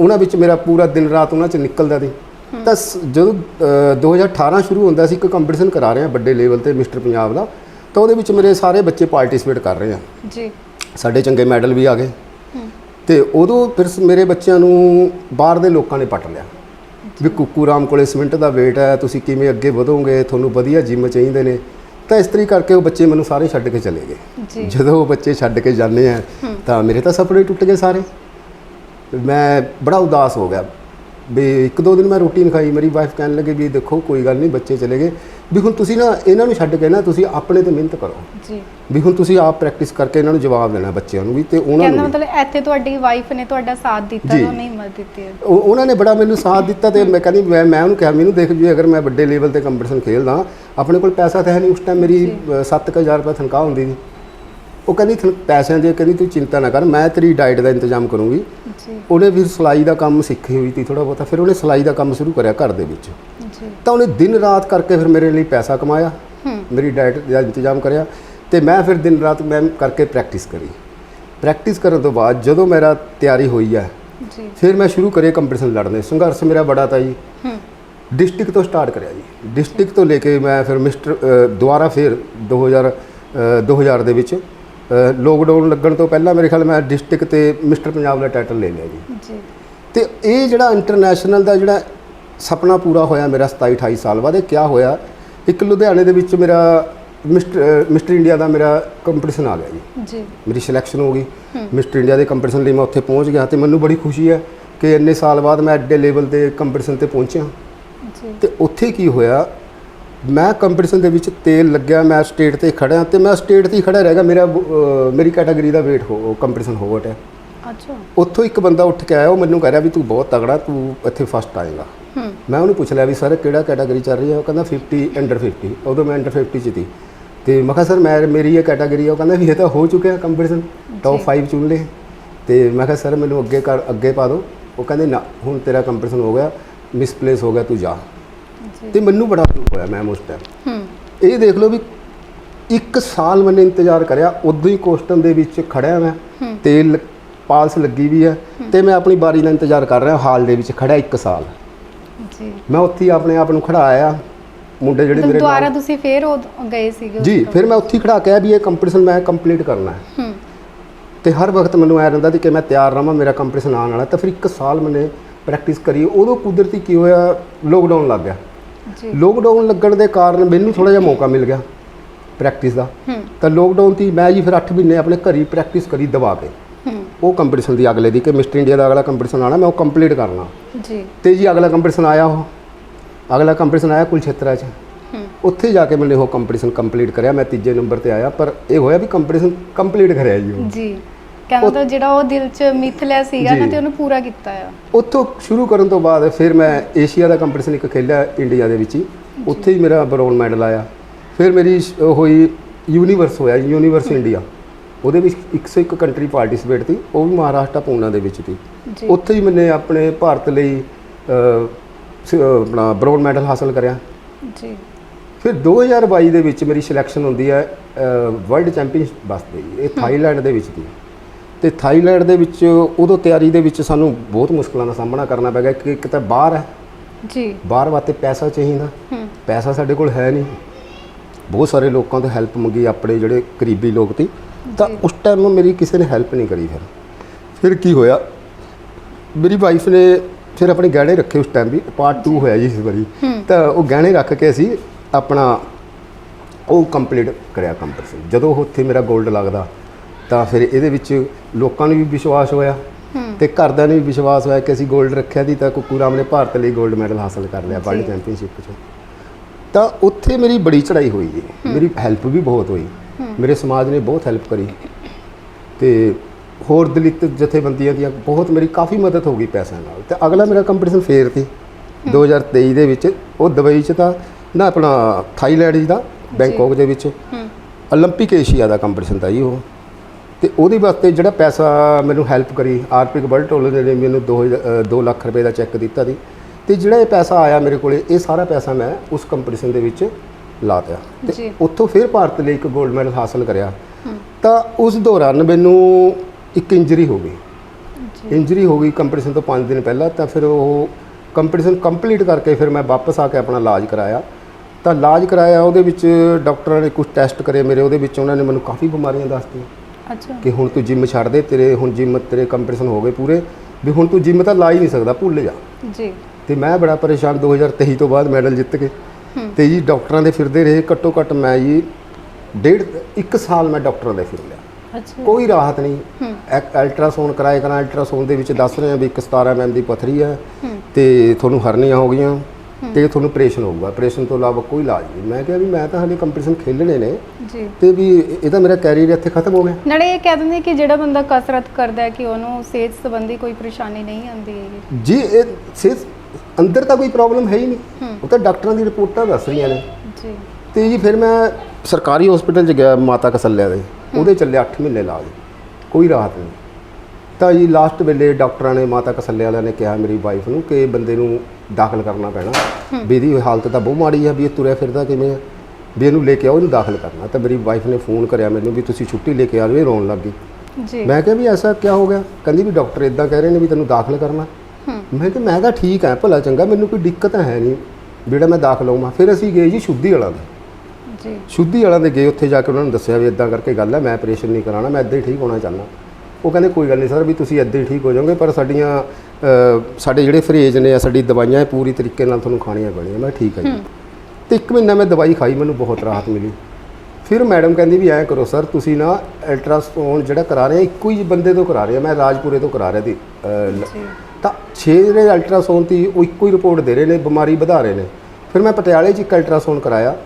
ਉਹਨਾਂ ਵਿੱਚ ਮੇਰਾ ਪੂਰਾ ਦਿਨ ਰਾਤ ਉਹਨਾਂ 'ਚ ਨਿਕਲਦਾ ਸੀ। ਤਾਂ ਜਦੋਂ ਅ, 2018 ਸ਼ੁਰੂ ਹੁੰਦਾ ਸੀ ਇੱਕ ਕੰਪੀਟੀਸ਼ਨ ਕਰਾ ਰਹੇ ਆ ਵੱਡੇ ਲੈਵਲ ਤੇ ਮਿਸਟਰ ਪੰਜਾਬ ਦਾ। ਤਾਂ ਉਹਦੇ ਵਿੱਚ ਮੇਰੇ ਸਾਰੇ ਬੱਚੇ ਪਾਰਟਿਸਿਪੇਟ ਕਰ ਰਹੇ ਆ ਜੀ। ਸਾਡੇ ਚੰਗੇ ਮੈਡਲ ਵੀ ਆ ਗਏ। ਤੇ ਉਦੋਂ ਫਿਰ ਮੇਰੇ ਬੱਚਿਆਂ ਨੂੰ ਬਾਹਰ ਦੇ ਲੋਕਾਂ ਨੇ ਪਟ ਲਿਆ। ਵੀ ਕੁੱਕੂ ਰਾਮ ਕੋਲੇ ਸਿਮੈਂਟ ਦਾ weight ਹੈ ਤੁਸੀਂ ਕਿਵੇਂ ਅੱਗੇ ਵਧੋਗੇ ਤੁਹਾਨੂੰ ਵਧੀਆ ਜਿਮ ਚਾਹੀਦੇ ਨੇ। ਤਾਂ ਇਸ ਤਰੀ ਕਰਕੇ ਉਹ ਬੱਚੇ ਮੈਨੂੰ ਸਾਰੇ ਛੱਡ ਕੇ ਚਲੇ ਗਏ। ਜਦੋਂ ਉਹ ਬੱਚੇ ਛੱਡ ਕੇ ਜਾਂਦੇ ਆ ਤਾਂ ਮੇਰੇ ਤਾਂ ਸੁਪਨੇ ਟੁੱਟ ਗਏ ਸਾਰੇ। ਮੈਂ ਬੜਾ ਉਦਾਸ ਹੋ ਗਿਆ। ਵੀ ਇੱਕ ਦੋ ਦਿਨ ਮੈਂ ਰੋਟੀ ਨਹੀਂ ਖਾਈ ਮੇਰੀ ਵਾਈਫ ਕਹਿਣ ਲੱਗੀ ਵੀ ਦੇਖੋ ਕੋਈ ਗੱਲ ਨਹੀਂ ਬੱਚੇ ਚਲੇ ਗਏ। ਵੀ ਹੁਣ ਤੁਸੀਂ ਨਾ ਇਹਨਾਂ ਨੂੰ ਛੱਡ ਕੇ ਨਾ ਤੁਸੀਂ ਆਪਣੇ ਤੇ ਮਿਹਨਤ ਕਰੋ। ਜੀ। ਵੀ ਹੁਣ ਤੁਸੀਂ ਆਪ ਪ੍ਰੈਕਟਿਸ ਕਰਕੇ ਇਹਨਾਂ ਨੂੰ ਜਵਾਬ ਦੇਣਾ ਬੱਚਿਆਂ ਨੂੰ ਵੀ ਤੇ ਉਹਨਾਂ ਕਹਿੰਦਾ ਨੂੰ ਵੀ। ਮਤਲਬ ਇੱਥੇ ਤੁਹਾਡੀ ਵਾਈਫ ਨੇ ਤੁਹਾਡਾ ਸਾਥ ਦਿੱਤਾ ਜੀ। ਤਾਂ ਉਹਨੇ ਹਿੰਮਤ ਦਿੱਤੀ ਹੈ। ਉਹ- ਉਹਨਾਂ ਨੇ ਬੜਾ ਮੈਨੂੰ ਸਾਥ ਦਿੱਤਾ ਤੇ ਮੈਂ ਕਹਿੰਦੀ ਮੈਂ ਮੈਂ ਉਹਨੂੰ ਕਿਹਾ ਮੈਨੂੰ ਦੇਖ ਜੀ ਅਗਰ ਮੈਂ ਵੱਡੇ ਲੈਵਲ ਤੇ ਕੰਪੀਟੀਸ਼ਨ ਖੇਲਦਾ ਆਪਣੇ ਕੋਲ ਪੈਸਾ ਤਾਂ ਹੈ ਨਹੀਂ ਉਸ ਟਾਈਮ ਮੇਰੀ ਜੀ। 7000 ਰੁਪਏ ਤਨਖਾਹ ਹੁੰਦੀ ਸੀ। ਉਹ ਕਹਿੰਦੀ ਤਨ- ਪੈਸਿਆਂ ਦੀ ਕਹਿੰਦੀ ਤੂੰ ਚਿੰਤਾ ਨਾ ਕਰ ਮੈਂ ਤੇਰੀ ਡਾਈਟ ਦਾ ਇੰਤਜ਼ਾਮ ਕਰੂੰਗੀ। ਜੀ। ਉਹਨੇ ਫਿਰ ਸਿਲਾਈ ਦਾ ਕੰਮ ਸਿੱਖੀ ਹੋਈ ਸੀ ਥੋੜਾ ਬਹੁਤਾ ਫਿਰ ਉਹਨੇ ਸਿਲਾਈ ਦਾ ਕੰਮ ਸ਼ੁਰੂ ਕਰਿਆ ਘਰ ਦੇ ਵਿੱਚ। ਤਾਂ ਉਹਨੇ ਦਿਨ ਰਾਤ ਕਰਕੇ ਫਿਰ ਮੇਰੇ ਲਈ ਪੈਸਾ ਕਮਾਇਆ ਮੇਰੀ ਡਾਈਟ ਦਾ ਇੰਤਜ਼ਾਮ ਕਰਿਆ ਤੇ ਮੈਂ ਫਿਰ ਦਿਨ ਰਾਤ ਮੈਂ ਕਰਕੇ ਪ੍ਰੈਕਟਿਸ ਕਰੀ। ਪ੍ਰੈਕਟਿਸ ਕਰਨ ਤੋਂ ਬਾਅਦ ਜਦੋਂ ਮੇਰਾ ਤਿਆਰੀ ਹੋਈ ਹੈ ਜੀ। ਫਿਰ ਮੈਂ ਸ਼ੁਰੂ ਕਰੇ ਕੰਪੀਟੀਸ਼ਨ ਲੜਨੇ ਸੰਘਰਸ਼ ਮੇਰਾ ਬੜਾ ਤਾ ਜੀ। ਡਿਸਟ੍ਰਿਕਟ ਤੋਂ ਸਟਾਰਟ ਕਰਿਆ ਜੀ। ਡਿਸਟ੍ਰਿਕਟ ਤੋਂ ਲੈ ਕੇ ਮੈਂ ਫਿਰ ਮਿਸਟਰ ਦੁਬਾਰਾ ਫਿਰ 2000 ਅ, 2000 ਦੇ ਵਿੱਚ ਲੋਕਡਾਊਨ ਲੱਗਣ ਤੋਂ ਪਹਿਲਾਂ ਮੇਰੇ ਖਿਆਲ ਮੈਂ ਡਿਸਟ੍ਰਿਕਟ ਤੇ ਮਿਸਟਰ ਪੰਜਾਬ ਦਾ ਟਾਈਟਲ ਲੈ ਲਿਆ ਜੀ। ਜੀ। ਤੇ ਇਹ ਜਿਹੜਾ ਇੰਟਰਨੈਸ਼ਨਲ ਦਾ ਜਿਹੜਾ ਸੁਪਨਾ ਪੂਰਾ ਹੋਇਆ ਮੇਰਾ 27 28 ਸਾਲ ਬਾਅਦ ਇਹ ਕਿਆ ਹੋਇਆ? ਇੱਕ ਲੁਧਿਆਣੇ ਦੇ ਵਿੱਚ ਮੇਰਾ ਮਿਸਟਰ ਮਿਸਟਰ ਇੰਡੀਆ ਦਾ ਮੇਰਾ ਕੰਪੀਟੀਸ਼ਨ ਆ ਗਿਆ ਜੀ। ਜੀ। ਮੇਰੀ ਸਿਲੈਕਸ਼ਨ ਹੋ ਗਈ। ਮਿਸਟਰ ਇੰਡੀਆ ਦੇ ਕੰਪੀਟੀਸ਼ਨ ਲਈ ਮੈਂ ਉੱਥੇ ਪਹੁੰਚ ਗਿਆ ਤੇ ਮੈਨੂੰ ਬੜੀ ਖੁਸ਼ੀ ਹੈ ਕਿ ਇੰਨੇ ਸਾਲ ਬਾਅਦ ਮੈਂ ਐਡੇ ਲੈਵਲ ਤੇ ਕੰਪੀਟੀਸ਼ਨ ਤੇ ਪਹੁੰਚਿਆ। ਜੀ। ਤੇ ਉੱਥੇ ਕੀ ਹੋਇਆ? ਮੈਂ ਕੰਪੀਟੀਸ਼ਨ ਦੇ ਵਿੱਚ ਤੇਲ ਲੱਗਿਆ ਮੈਂ ਸਟੇਟ ਤੇ ਖੜਿਆ ਤੇ ਮੈਂ ਸਟੇਟ ਤੇ ਹੀ ਖੜਾ ਰਹਿ ਗਿਆ। ਮੇਰਾ ਮੇਰੀ ਕੈਟਾਗਰੀ ਦਾ weight ਹੋ ਕੰਪੀਟੀਸ਼ਨ ਹੋ ਗਿਆ ਅੱਛਾ। ਉੱਥੋਂ ਇੱਕ ਬੰਦਾ ਉੱਠ ਕੇ ਆਇਆ ਉਹ ਮੈਨੂੰ ਕਹਿ ਰਿਹਾ ਵੀ ਤੂੰ ਬਹੁਤ ਤਗੜਾ ਤੂੰ ਇੱਥੇ ਫਸਟ ਆਏਗਾ। ਹੂੰ ਮੈਂ ਉਹਨੂੰ ਪੁੱਛ ਲਿਆ ਵੀ ਸਰ ਕਿਹੜਾ ਕੈਟਾਗਰੀ ਚੱਲ ਰਹੀ ਹੈ? ਉਹ ਕਹਿੰਦਾ 50 ਅੰਡਰ 50 ਉਦੋਂ ਮੈਂ ਅੰਡਰ 50 ਚ ਸੀ। ਤੇ ਮੈਂ ਕਿਹਾ ਸਰ ਮੈਂ ਮੇਰੀ ਇਹ ਕੈਟਾਗਰੀ ਹੈ। ਉਹ ਕਹਿੰਦਾ ਵੀ ਇਹ ਤਾਂ ਹੋ ਚੁੱਕਿਆ ਕੰਪੀਟੀਸ਼ਨ ਟੌਪ 5 ਚੁਣ ਲਏ। ਤੇ ਮੈਂ ਕਿਹਾ ਸਰ ਮੈਨੂੰ ਅੱਗੇ ਕਰ ਅੱਗੇ ਪਾ ਦਿਓ। ਉਹ ਕਹਿੰਦੇ ਨਾ ਹੁਣ ਤੇਰਾ ਕੰਪੀਟੀਸ਼ਨ ਹੋ ਗਿਆ। ਮਿਸਪਲੇਸ ਹੋ ਗਿਆ ਤੂੰ ਜਾ। ਤੇ ਮੈਨੂੰ ਬੜਾ ਦੁੱਖ ਹੋਇਆ ਮੈਂ ਉਸ ਟਾਈਮ ਇਹ ਦੇਖ ਲਓ ਵੀ ਇੱਕ ਸਾਲ ਮੈंने ਇੰਤਜ਼ਾਰ ਕਰਿਆ। ਉਦੋਂ ਹੀ ਕੋਸਟਨ ਦੇ ਵਿੱਚ ਖੜਿਆ ਮੈਂ। ਤੇਲ ਪਾਲਸ ਲੱਗੀ ਵੀ ਹੈ। ਤੇ ਮੈਂ ਆਪਣੀ ਬਾਰੀ ਦਾ ਇੰਤਜ਼ਾਰ ਕਰ ਰਿਹਾ ਹਾਲ ਦੇ ਵਿੱਚ ਖੜਿਆ ਇੱਕ ਸਾਲ। ਜੀ। ਮੈਂ ਉੱਥੇ ਹੀ ਆਪਣੇ ਆਪ ਨੂੰ ਖੜਾਇਆ ਮੁੰਡੇ ਜਿਹੜੇ ਮੇਰੇ ਨਾਲ ਤੁਸੀਂ ਫੇਰ ਉਹ ਗਏ ਸੀਗੇ ਜੀ? ਫਿਰ ਮੈਂ ਉੱਥੇ ਹੀ ਖੜਾ ਕੇ ਆਇਆ ਵੀ ਇਹ ਕੰਪੀਟੀਸ਼ਨ ਮੈਂ ਕੰਪਲੀਟ ਕਰਨਾ ਹੈ। ਹੂੰ। ਤੇ ਹਰ ਵਕਤ ਮੈਨੂੰ ਐ ਰਹਿੰਦਾ ਸੀ ਕਿ ਮੈਂ ਤਿਆਰ ਰਹਾਂ ਮੇਰਾ ਕੰਪੀਟੀਸ਼ਨ ਆਉਣ ਵਾਲਾ ਤਾਂ ਫਿਰ ਇੱਕ ਸਾਲ ਮੈਨੇ ਪ੍ਰੈਕਟਿਸ ਕਰੀ। ਉਦੋਂ ਕੁਦਰਤੀ ਕੀ ਹੋਇਆ? ਲੋਕਡਾਊਨ ਲੱਗ ਗਿਆ। ਜੀ। ਲੋਕਡਾਊਨ ਲੱਗਣ ਦੇ ਕਾਰਨ ਮੈਨੂੰ ਥੋੜਾ ਜਿਹਾ ਮੌਕਾ ਮਿਲ ਗਿਆ ਪ੍ਰੈਕਟਿਸ ਦਾ। ਹੂੰ। ਤਾਂ ਲੋਕਡਾਊਨ ਤੀ ਮੈਂ ਜੀ ਫਿਰ 8 ਮਹੀਨੇ ਆਪਣੇ ਘਰ ਪ੍ਰੈਕਟਿਸ ਕਰੀ ਦਬਾ ਕੇ। ਉਹ ਕੰਪੀਟੀਸ਼ਨ ਦੀ ਅਗਲੇ ਦੀ ਕਿ ਮਿਸਟਰ ਇੰਡੀਆ ਦਾ ਅਗਲਾ ਕੰਪੀਟੀਸ਼ਨ ਆਣਾ ਮੈਂ ਉਹ ਕੰਪਲੀਟ ਕਰਨਾ। ਜੀ। ਤੇ ਜੀ ਅਗਲਾ ਕੰਪੀਟੀਸ਼ਨ ਆਇਆ ਉਹ। ਅਗਲਾ ਕੰਪੀਟੀਸ਼ਨ ਆਇਆ ਕੁਲਛੇਤਰਾ 'ਚ। ਉੱਥੇ ਜਾ ਕੇ ਮੈਨੇ ਉਹ ਕੰਪੀਟੀਸ਼ਨ ਕੰਪਲੀਟ ਕਰਿਆ ਮੈਂ ਤੀਜੇ ਨੰਬਰ ਤੇ ਆਇਆ ਪਰ ਇਹ ਹੋਇਆ ਵੀ ਕੰਪੀਟੀਸ਼ਨ ਕੰਪਲੀਟ ਕਰਿਆ ਜੀ ਉਹ। ਜੀ। ਕਹਿੰਦਾ ਜਿਹੜਾ ਉਹ ਦਿਲ 'ਚ ਮਿੱਥ ਲਿਆ ਸੀਗਾ ਨਾ। ਤੇ ਉਹਨੂੰ ਪੂਰਾ ਕੀਤਾ ਆ। ਉੱਥੋਂ ਸ਼ੁਰੂ ਕਰਨ ਤੋਂ ਬਾਅਦ ਫਿਰ ਮੈਂ ਏਸ਼ੀਆ ਦਾ ਕੰਪੀਟੀਸ਼ਨ ਇੱਕ ਖੇਲਿਆ ਇੰਡੀਆ ਦੇ ਵਿੱਚ ਹੀ। ਉੱਥੇ ਹੀ ਮੇਰਾ ਬ੍ਰੌਨ ਮੈਡਲ ਆਇਆ। ਫਿਰ ਮੇਰੀ ਹੋਈ ਯੂਨੀਵਰਸ ਹੋਇਆ ਯੂਨੀਵਰਸ ਇੰਡੀਆ। ਉਹਦੇ ਵਿੱਚ 101 ਕੰਟਰੀ ਪਾਰਟਿਸਿਪੇਟ ਸੀ ਉਹ ਵੀ ਮਹਾਰਾਸ਼ਟਰ ਪੂਨਾ ਦੇ ਵਿੱਚ ਸੀ। ਜੀ। ਉੱਥੇ ਹੀ ਮੈਨੇ ਆਪਣੇ ਭਾਰਤ ਲਈ ਅ, ਸ- ਆਪਣਾ ਬ੍ਰੌਨ ਮੈਡਲ ਹਾਸਲ ਕਰਿਆ। ਜੀ। ਫਿਰ 2022 ਦੇ ਵਿੱਚ ਮੇਰੀ ਸਿਲੈਕਸ਼ਨ ਹੁੰਦੀ ਹੈ ਵਰਲਡ ਚੈਂਪੀਅਨਸ਼ਿਪ ਵਾਸਤੇ ਇਹ ਥਾਈਲੈਂਡ ਦੇ ਵਿੱਚ ਸੀ ਤੇ ਥਾਈਲੈਂਡ ਦੇ ਵਿੱਚ ਉਦੋਂ ਤਿਆਰੀ ਦੇ ਵਿੱਚ ਸਾਨੂੰ ਬਹੁਤ ਮੁਸ਼ਕਲਾਂ ਦਾ ਸਾਹਮਣਾ ਕਰਨਾ ਪੈ ਗਿਆ ਕਿ ਇੱਕ ਤਾਂ ਬਾਹਰ ਹੈ। ਜੀ। ਬਾਹਰ ਵਾਸਤੇ ਪੈਸਾ ਚਾਹੀਦਾ। ਪੈਸਾ ਸਾਡੇ ਕੋਲ ਹੈ ਨਹੀਂ। ਬਹੁਤ ਸਾਰੇ ਲੋਕਾਂ ਤੋਂ ਹੈਲਪ ਮੰਗੀ ਆਪਣੇ ਜਿਹੜੇ ਕਰੀਬੀ ਲੋਕ ਸੀ। ਤਾਂ ਉਸ ਟਾਈਮ ਨੂੰ ਮੇਰੀ ਕਿਸੇ ਨੇ ਹੈਲਪ ਨਹੀਂ ਕਰੀ ਫਿਰ। ਫਿਰ ਕੀ ਹੋਇਆ? ਮੇਰੀ ਵਾਈਫ ਨੇ ਫਿਰ ਆਪਣੇ ਗਹਿਣੇ ਰੱਖੇ ਉਸ ਟਾਈਮ ਵੀ ਪਾਰਟ 2 ਹੋਇਆ ਜੀ ਇਸ ਵਾਰੀ। ਤਾਂ ਉਹ ਗਹਿਣੇ ਰੱਖ ਕੇ ਅਸੀਂ ਆਪਣਾ ਉਹ ਕੰਪਲੀਟ ਕਰਿਆ ਕੰਮ ਪਰ ਜਦੋਂ ਉੱਥੇ ਮੇਰਾ 골ਡ ਲੱਗਦਾ ਤਾਂ ਫਿਰ ਇਹਦੇ ਵਿੱਚ ਲੋਕਾਂ ਨੂੰ ਵੀ ਵਿਸ਼ਵਾਸ ਹੋਇਆ ਤੇ ਘਰਦਿਆਂ ਨੂੰ ਵੀ ਵਿਸ਼ਵਾਸ ਹੋਇਆ ਕਿ ਅਸੀਂ 골ਡ ਰੱਖਿਆ ਦੀ ਤਾਂ ਕੁੱਕੂ ਰਾਮ ਨੇ ਭਾਰਤ ਲਈ 골ਡ ਮੈਡਲ ਹਾਸਲ ਕਰ ਲਿਆ ਵਰਲਡ ਚੈਂਪੀਅਨਸ਼ਿਪ 'ਚ। ਤਾਂ ਉੱਥੇ ਮੇਰੀ ਬੜੀ ਚੜ੍ਹਾਈ ਹੋਈ ਜੀ। ਮੇਰੀ ਹੈਲਪ ਵੀ ਬਹੁਤ ਹੋਈ। ਮੇਰੇ ਸਮਾਜ ਨੇ ਬਹੁਤ ਹੈਲਪ ਕਰੀ ਤੇ ਹੋਰ ਦਲਿਤ ਜਥੇਬੰਦੀਆਂ ਦੀਆਂ ਬਹੁਤ ਮੇਰੀ ਕਾਫੀ ਮਦਦ ਹੋ ਗਈ ਪੈਸਿਆਂ ਨਾਲ ਤੇ ਅਗਲਾ ਮੇਰਾ ਕੰਪੀਟੀਸ਼ਨ ਫੇਰ ਸੀ 2023 ਦੇ ਵਿੱਚ ਉਹ ਦੁਬਈ 'ਚ ਤਾਂ ਨਾ ਆਪਣਾ ਥਾਈਲੈਂਡ 'ਚ ਦਾ ਬੈਂਕਾਕ ਦੇ ਵਿੱਚ ਹੂੰ 올림픽 ਏਸ਼ੀਆ ਦਾ ਕੰਪੀਟੀਸ਼ਨ ਤਾਂ ਜੀ ਉਹ ਤੇ ਉਹਦੇ ਵਾਸਤੇ ਜਿਹੜਾ ਪੈਸਾ ਮੈਨੂੰ ਹੈਲਪ ਕਰੀ ਆਰਪਿਕ ਵਰਲਡ ਟੋਲਰ ਨੇ ਮੈਨੂੰ 2 ਲੱਖ ਰੁਪਏ ਦਾ ਚੈੱਕ ਦਿੱਤਾ ਸੀ ਤੇ ਜਿਹੜਾ ਇਹ ਪੈਸਾ ਆਇਆ ਮੇਰੇ ਕੋਲੇ ਇਹ ਸਾਰਾ ਪੈਸਾ ਮੈਂ ਉਸ ਕੰਪੀਟੀਸ਼ਨ ਦੇ ਵਿੱਚ ਲਾ ਦਿਆ ਜੀ। ਤੇ ਉੱਥੋਂ ਫਿਰ ਭਾਰਤ ਲਈ ਇੱਕ 골ਡ ਮੈਡਲ ਹਾਸਲ ਕਰਿਆ। ਤਾਂ ਉਸ ਦੌਰਾਨ ਮੈਨੂੰ ਇੱਕ ਇੰਜਰੀ ਹੋ ਗਈ। ਇੰਜਰੀ ਹੋ ਗਈ ਕੰਪੀਟੀਸ਼ਨ ਤੋਂ 5 ਦਿਨ ਪਹਿਲਾਂ ਤਾਂ ਫਿਰ ਉਹ ਕੰਪੀਟੀਸ਼ਨ ਕੰਪਲੀਟ ਕਰਕੇ ਫਿਰ ਮੈਂ ਵਾਪਸ ਆ ਕੇ ਆਪਣਾ ਇਲਾਜ ਕਰਾਇਆ। ਤਾਂ ਇਲਾਜ ਕਰਾਇਆ ਉਹਦੇ ਵਿੱਚ ਡਾਕਟਰਾਂ ਨੇ ਕੁਝ ਟੈਸਟ ਕਰੇ ਮੇਰੇ ਉਹਦੇ ਵਿੱਚ ਉਹਨਾਂ ਨੇ ਮੈਨੂੰ ਕਾਫੀ ਬਿਮਾਰੀਆਂ ਦੱਸਤੀਆਂ। ਅੱਛਾ। ਕਿ ਹੁਣ ਤੂੰ ਜਿਮ ਛੱਡ ਦੇ ਤੇਰੇ ਹੁਣ ਜਿਮ ਤੇਰੇ ਕੰਪੀਟੀਸ਼ਨ ਹੋ ਗਏ ਪੂਰੇ ਵੀ ਹੁਣ ਤੂੰ ਜਿਮ ਤਾਂ ਲਾ ਹੀ ਨਹੀਂ ਸਕਦਾ ਭੁੱਲ ਜਾ। ਜੀ। ਤੇ ਮੈਂ ਬੜਾ ਪਰੇਸ਼ਾਨ 2023 ਤੋਂ ਬਾਅਦ ਮੈਡਲ ਜਿੱਤ ਕੇ। ਤੇ ਜੀ ਡਾਕਟਰਾਂ ਦੇ ਫਿਰਦੇ ਰਹੇ। ਘੱਟੋ ਘੱਟ ਮੈਂ ਜੀ ਡੇਢ ਇੱਕ ਸਾਲ ਮੈਂ ਡਾਕਟਰਾਂ ਦੇ ਫਿਰ ਲਿਆ ਅੱਛਾ। ਕੋਈ ਰਾਹਤ ਨਹੀਂ। ਅਲਟਰਾਸਾਊਂਡ ਕਰਾਏ ਕਰਾਂ ਅਲਟਰਾਸਾਊਂਡ ਦੇ ਵਿੱਚ ਦੱਸ ਰਹੇ ਆ ਵੀ ਇੱਕ 17 ਐਮਐਮ ਦੀ ਪਥਰੀ ਹੈ। ਤੇ ਤੁਹਾਨੂੰ ਹਰਨੀਆਂ ਹੋ ਗਈਆਂ ਤੇ ਤੁਹਾਨੂੰ ਆਪਰੇਸ਼ਨ ਹੋਊਗਾ। ਆਪਰੇਸ਼ਨ ਤੋਂ ਇਲਾਵਾ ਕੋਈ ਇਲਾਜ ਨਹੀਂ। ਮੈਂ ਕਿਹਾ ਵੀ ਮੈਂ ਤਾਂ ਹਾਲੇ ਕੰਪੀਟੀਸ਼ਨ ਖੇਲਣੇ ਨੇ ਜੀ। ਤੇ ਵੀ ਇਹ ਤਾਂ ਮੇਰਾ ਕੈਰੀਅਰ ਇੱਥੇ ਖਤਮ ਹੋ ਗਿਆ। ਨਾਲੇ ਇਹ ਕਹਿ ਦਿੰਦੇ ਕਿ ਜਿਹੜਾ ਬੰਦਾ ਕਸਰਤ ਕਰਦਾ ਹੈ ਕਿ ਉਹਨੂੰ ਸਿਹਤ ਸੰਬੰਧੀ ਕੋਈ ਪਰੇਸ਼ਾਨੀ ਨਹੀਂ ਆਉਂਦੀ ਹੈਗੀ। ਜੀ ਇਹ ਸਿਹਤ ਅੰਦਰ ਤਾਂ ਕੋਈ ਪ੍ਰੋਬਲਮ ਹੈ ਹੀ ਨਹੀਂ। ਹੂੰ। ਉਹ ਤਾਂ ਡਾਕਟਰਾਂ ਦੀ ਰਿਪੋਰਟਾਂ ਦੱਸ ਰਹੀਆਂ ਨੇ। ਜੀ। ਤੇ ਜੀ ਫਿਰ ਮੈਂ ਸਰਕਾਰੀ ਹਸਪੀਟਲ 'ਚ ਗਿਆ ਮਾਤਾ ਕਸਲਿਆ ਦੇ। ਉਹਦੇ ਚੱਲੇ 8 ਮਹੀਨੇ ਇਲਾਜ। ਕੋਈ ਰਾਹਤ ਨਹੀਂ। ਤਾਂ ਜੀ ਲਾਸਟ ਵੇਲੇ ਡਾਕਟਰਾਂ ਨੇ ਮਾਤਾ ਕਸਲਿਆ ਵਾਲਿਆਂ ਨੇ ਕਿਹਾ ਮੇਰੀ ਵਾਈਫ ਨੂੰ ਕਿ ਬੰਦੇ ਨੂੰ ਦਾਖਲ ਕਰਨਾ ਪੈਣਾ। ਵੀ ਇਹਦੀ ਹਾਲਤ ਤਾਂ ਬਹੁਤ ਮਾੜੀ ਆ ਵੀ ਇਹ ਤੁਰਿਆ ਫਿਰਦਾ ਕਿਵੇਂ ਆ। ਵੀ ਇਹਨੂੰ ਲੈ ਕੇ ਆਓ ਇਹਨੂੰ ਦਾਖਲ ਕਰਨਾ। ਤਾਂ ਮੇਰੀ ਵਾਈਫ ਨੇ ਫੋਨ ਕਰਿਆ ਮੈਨੂੰ ਵੀ ਤੁਸੀਂ ਛੁੱਟੀ ਲੈ ਕੇ ਆ ਜਾਓ ਇਹ ਰੋਣ ਲੱਗ ਗਈ। ਜੀ। ਮੈਂ ਕਿਹਾ ਵੀ ਐਸਾ ਕੀ ਹੋ ਗਿਆ? ਕਹਿੰਦੀ ਵੀ ਡਾਕਟਰ ਇਦਾਂ ਕਹਿ ਰਹੇ ਨੇ ਵੀ ਤੈਨੂੰ ਦਾਖਲ ਕਰਨਾ। ਹੂੰ ਮੈਂ ਕਿਹਾ ਮੈਂ ਤਾਂ ਠੀਕ ਹਾਂ ਭਲਾ ਚੰਗਾ ਮੈਨੂੰ ਕੋਈ ਦਿੱਕਤ ਹੈ ਨਹੀਂ ਜਿਹੜਾ ਮੈਂ ਦਾਖਲ ਹੋਵਾਂ ਫਿਰ ਅਸੀਂ ਗਏ ਜੀ ਸ਼ੁੱਧੀ ਵਾਲਾ ਦੇ। ਜੀ। ਸ਼ੁੱਧੀ ਵਾਲਿਆਂ ਦੇ ਗਏ ਉੱਥੇ ਜਾ ਕੇ ਉਹਨਾਂ ਨੂੰ ਦੱਸਿਆ ਵੀ ਇਦਾਂ ਕਰਕੇ ਗੱਲ ਹੈ ਮੈਂ ਆਪਰੇਸ਼ਨ ਨਹੀਂ ਕਰਾਉਣਾ ਮੈਂ ਇੱਦਾਂ ਹੀ ਠੀਕ ਹੋਣਾ ਚਾਹੁੰਦਾ। ਉਹ ਕਹਿੰਦੇ ਕੋਈ ਗੱਲ ਨਹੀਂ ਸਰ ਵੀ ਤੁਸੀਂ ਇੱਦਾਂ ਹੀ ਠੀਕ ਹੋ ਜਾਓਗੇ ਪਰ ਸਾਡੀਆਂ ਸਾਡੇ ਜਿਹੜੇ ਫਰੇਜ ਨੇ ਆ ਸਾਡੀ ਦਵਾਈਆਂ ਇਹ ਪੂਰੀ ਤਰੀਕੇ ਨਾਲ ਤੁਹਾਨੂੰ ਖਾਣੀਆਂ ਪੈਣੀਆਂ। ਮੈਂ ਠੀਕ ਹੈ ਜੀ। ਤੇ ਇੱਕ ਮਹੀਨਾ ਮੈਂ ਦਵਾਈ ਖਾਈ ਮੈਨੂੰ ਬਹੁਤ ਰਾਹਤ ਮਿਲੀ। ਫਿਰ ਮੈਡਮ ਕਹਿੰਦੀ ਵੀ ਐਂ ਕਰੋ ਸਰ ਤੁਸੀਂ ਨਾ ਅਲਟਰਾਸਾਊਂਡ ਜਿਹੜਾ ਕਰਾ ਰਹੇ ਆ ਇੱਕੋ ਹੀ ਬੰਦੇ ਤੋਂ ਕਰਾ ਰਹੇ ਆ ਮੈਂ ਰਾਜਪੁਰੇ ਤੋਂ ਕਰਾ ਰਿਹਾ ਸੀ ਤਾਂ 6 ਜਿਹੜੇ ਅਲਟਰਾਸਾਊਂਡ ਦੀ ਉਹ ਇੱਕੋ ਹੀ ਰਿਪੋਰਟ ਦੇ ਰਹੇ ਨੇ ਬਿਮਾਰੀ ਵਧਾ ਰਹੇ ਨੇ। ਫਿਰ ਮੈਂ ਪਟਿਆਲੇ 'ਚ ਇੱਕ ਅਲਟਰਾਸਾਊਂਡ ਕਰਾਇਆ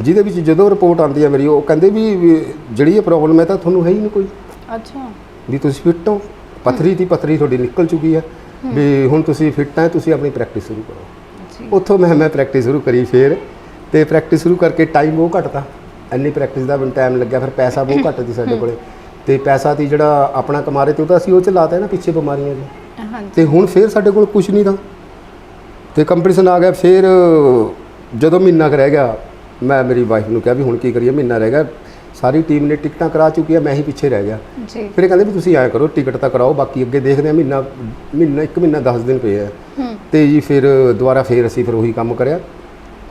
ਜਿਹਦੇ ਵਿੱਚ ਜਦੋਂ ਰਿਪੋਰਟ ਆਉਂਦੀ ਹੈ ਮੇਰੀ ਉਹ ਕਹਿੰਦੇ ਵੀ ਵੀ ਜਿਹੜੀ ਇਹ ਪ੍ਰੋਬਲਮ ਹੈ ਤਾਂ ਤੁਹਾਨੂੰ ਹੈ ਹੀ ਨਹੀਂ ਕੋਈ। ਅੱਛਾ। ਵੀ ਤੁਸੀਂ ਫਿੱਟ ਹੋ ਪਥਰੀ ਦੀ ਪਥਰੀ ਤੁਹਾਡੀ ਨਿਕਲ ਚੁੱਕੀ ਹੈ ਵੀ ਹੁਣ ਤੁਸੀਂ ਫਿੱਟ ਹੈ ਤੁਸੀਂ ਆਪਣੀ ਪ੍ਰੈਕਟਿਸ ਸ਼ੁਰੂ ਕਰੋ। ਉੱਥੋਂ ਮੈਂ ਮੈਂ ਪ੍ਰੈਕਟਿਸ ਸ਼ੁਰੂ ਕਰੀ ਫਿਰ ਤੇ ਪ੍ਰੈਕਟਿਸ ਸ਼ੁਰੂ ਕਰਕੇ ਟਾਈਮ ਬਹੁਤ ਘਟਦਾ। ਇੰਨੀ ਪ੍ਰੈਕਟਿਸ ਦਾ ਮੈਨੂੰ ਟਾਈਮ ਲੱਗਿਆ ਫਿਰ ਪੈਸਾ ਬਹੁਤ ਘੱਟ ਸੀ ਸਾਡੇ ਕੋਲੇ। ਤੇ ਪੈਸਾ ਤੀ ਜਿਹੜਾ ਆਪਣਾ ਕਮਾ ਰਹੇ ਤੇ ਉਹ ਤਾਂ ਅਸੀਂ ਉਹ ਚ ਲਾਤਾ ਨਾ ਪਿੱਛੇ ਬਿਮਾਰੀਆਂ ਦੇ। ਤੇ ਹੁਣ ਫੇਰ ਸਾਡੇ ਕੋਲ ਕੁਝ ਨਹੀਂ ਤਾਂ। ਤੇ ਕੰਪੀਟੀਸ਼ਨ ਆ ਗਿਆ ਫੇਰ ਜਦੋਂ ਮਹੀਨਾ ਕੁ ਰਹਿ ਗਿਆ ਮੈਂ ਮੇਰੀ ਵਾਈਫ ਨੂੰ ਕਿਹਾ ਵੀ ਹੁਣ ਕੀ ਕਰੀਏ ਮਹੀਨਾ ਰਹਿ ਗਿਆ ਸਾਰੀ ਟੀਮ ਨੇ ਟਿਕਟਾਂ ਕਰਾ ਚੁੱਕੀ ਆ ਮੈਂ ਹੀ ਪਿੱਛੇ ਰਹਿ ਗਿਆ। ਜੀ। ਫਿਰ ਇਹ ਕਹਿੰਦੇ ਵੀ ਤੁਸੀਂ ਐਂ ਕਰੋ ਟਿਕਟ ਤਾਂ ਕਰਾਓ ਬਾਕੀ ਅੱਗੇ ਦੇਖਦੇ ਆ ਮਹੀਨਾ ਮਹੀਨਾ ਇੱਕ ਮਹੀਨਾ 10 ਦਿਨ ਪਏ ਆ। ਹੂੰ। ਤੇ ਜੀ ਫਿਰ ਦੁਬਾਰਾ ਫੇਰ ਅਸੀਂ ਫਿਰ ਉਹੀ ਕੰਮ ਕਰਿਆ।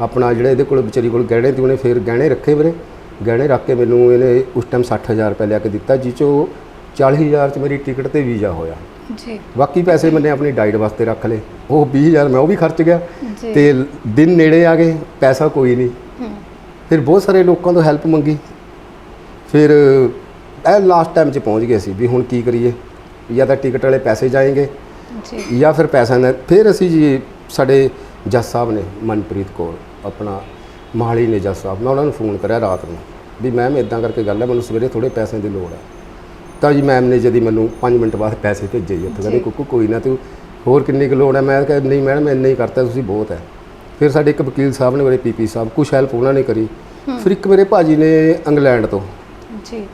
ਆਪਣਾ ਜਿਹੜਾ ਇਹਦੇ ਕੋਲ ਵਿਚਾਰੀ ਕੋਲ ਗਹਿਣੇ ਤੇ ਉਹਨੇ ਫੇਰ ਗਹਿਣੇ ਰੱਖੇ ਵੀਰੇ। ਗਹਿਣੇ ਰੱਖ ਕੇ ਮੈਨੂੰ ਇਹਨੇ ਉਸ ਟਾਈਮ 60000 ਰੁਪਏ ਲਿਆ ਕੇ ਦਿੱਤਾ ਜਿਹ ਚੋਂ 40000 ਚ ਮੇਰੀ ਟਿਕਟ ਤੇ ਵੀਜ਼ਾ ਹੋਇਆ। ਜੀ। ਬਾਕੀ ਪੈਸੇ ਮੈਨੇ ਆਪਣੀ ਡਾਈਟ ਵਾਸਤੇ ਰੱਖ ਲਏ। ਉਹ 20000 ਮੈਂ ਉਹ ਵੀ ਖਰਚ ਗਿਆ। ਜੀ। ਤੇ ਦਿਨ ਨੇੜੇ ਆ ਗਏ ਪੈਸਾ ਕੋਈ ਨਹੀਂ। ਹੂੰ। ਫਿਰ ਬਹੁਤ ਸਾਰੇ ਲੋਕਾਂ ਤੋਂ ਹੈਲਪ ਮੰਗੀ। ਫਿਰ ਇਹ ਲਾਸਟ ਟਾਈਮ 'ਚ ਪਹੁੰਚ ਗਏ ਸੀ ਵੀ ਹੁਣ ਕੀ ਕਰੀਏ। ਜਾਂ ਤਾਂ ਟਿਕਟ ਵਾਲੇ ਪੈਸੇ ਜਾਏਂਗੇ ਜੀ। ਜਾਂ ਫਿਰ ਪੈਸਾ ਨਾ ਫਿਰ ਅਸੀਂ ਜੀ ਸਾਡੇ ਜੱਜ ਸਾਹਿਬ ਨੇ ਮਨਪ੍ਰੀਤ ਕੌਰ ਆਪਣਾ ਮਾਲੀ ਨੇ ਜੱਜ ਸਾਹਿਬ ਮੈਂ ਉਹਨਾਂ ਨੂੰ ਫੋਨ ਕਰਿਆ ਰਾਤ ਨੂੰ। ਵੀ ਮੈਮ ਇਦਾਂ ਕਰਕੇ ਗੱਲ ਹੈ ਮੈਨੂੰ ਸਵੇਰੇ ਥੋੜੇ ਪੈਸਿਆਂ ਦੀ ਲੋੜ ਹੈ। ਤਾਂ ਜੀ ਮੈਮ ਨੇ ਜਦੀ ਮੈਨੂੰ 5 ਮਿੰਟ ਬਾਅਦ ਪੈਸੇ ਭੇਜੇ ਜੀ। ਉੱਥੇ ਕਹਿੰਦੇ। ਕੁੱਕੂ ਕੋਈ ਨਾ ਤੂੰ ਹੋਰ ਕਿੰਨੀ ਕੁ ਲੋੜ ਹੈ? ਮੈਂ ਕਿਹਾ ਨਹੀਂ ਮੈਡਮ ਇੰਨਾ ਹੀ ਕਰਤਾ ਤੁਸੀਂ ਬਹੁਤ ਹੈ। ਫਿਰ ਸਾਡੇ ਇੱਕ ਵਕੀਲ ਸਾਹਿਬ ਨੇ ਮੇਰੇ ਪੀਪੀ ਸਾਹਿਬ ਕੁਛ ਹੈਲਪ ਉਹਨਾਂ ਨੇ ਕਰੀ। ਫਿਰ ਇੱਕ ਮੇਰੇ ਭਾਜੀ ਨੇ ਇੰਗਲੈਂਡ ਤੋਂ। ਜੀ।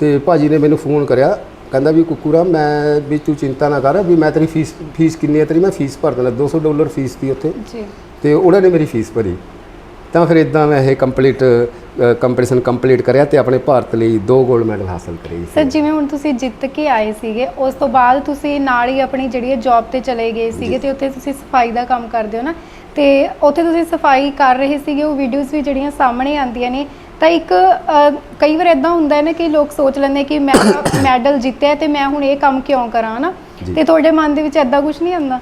ਤੇ ਭਾਜੀ ਨੇ ਮੈਨੂੰ ਫੋਨ ਕਰਿਆ ਕਹਿੰਦਾ ਵੀ ਕੁੱਕੂਰਾ ਮੈਂ ਵੀ ਤੂੰ ਚਿੰਤਾ ਨਾ ਕਰ ਵੀ ਮੈਂ ਤੇਰੀ ਫੀਸ ਫੀਸ ਕਿੰਨੀ ਹੈ? ਤੇਰੀ ਮੈਂ ਫੀਸ ਭਰ ਦੇਣਾ 200 ਡਾਲਰ ਫੀਸ ਸੀ ਉੱਥੇ। ਜੀ। ਤੇ ਉਹਨਾਂ ਨੇ ਮੇਰੀ ਫੀਸ ਭਰੀ। ਤਾਂ ਫਿਰ ਇਦਾਂ ਮੈਂ ਇਹ ਕੰਪਲੀਟ ਕੰਪੀਟੀਸ਼ਨ ਕੰਪਲੀਟ ਕਰਿਆ ਤੇ ਆਪਣੇ ਭਾਰਤ ਲਈ ਦੋ 골ਡ ਮੈਡਲ ਹਾਸਲ ਕਰੇ ਸਰ ਜਿਵੇਂ ਹੁਣ ਤੁਸੀਂ ਜਿੱਤ ਕੇ ਆਏ ਸੀਗੇ ਉਸ ਤੋਂ ਬਾਅਦ ਤੁਸੀਂ ਨਾਲ ਹੀ ਆਪਣੀ ਜਿਹੜੀ ਹੈ ਜੌਬ ਤੇ ਚਲੇ ਗਏ ਸੀਗੇ ਤੇ ਉੱਥੇ ਤੁਸੀਂ ਸਫ਼ਾਈ ਦਾ ਕੰਮ ਕਰਦੇ ਹੋ ਨਾ? ਤੇ ਉੱਥੇ ਤੁਸੀਂ ਸਫ਼ਾਈ ਕਰ ਰਹੇ ਸੀਗੇ ਉਹ ਵੀਡੀਓਜ਼ ਵੀ ਜਿਹੜੀਆਂ ਸਾਹਮਣੇ ਆਉਂਦੀਆਂ ਨੇ ਤਾਂ ਇੱਕ ਕਈ ਵਾਰ ਇਦਾਂ ਹੁੰਦਾ ਹੈ ਨਾ ਕਿ ਲੋਕ ਸੋਚ ਲੈਂਦੇ ਕਿ ਮੈਂ ਮੈਡਲ ਜਿੱਤਿਆ ਤੇ ਮੈਂ ਹੁਣ ਇਹ ਕੰਮ ਕਿਉਂ ਕਰਾਂ ਨਾ। ਤੇ ਤੁਹਾਡੇ ਮਨ ਦੇ ਵਿੱਚ ਐਦਾਂ ਕੁਝ ਨਹੀਂ ਆਉਂਦਾ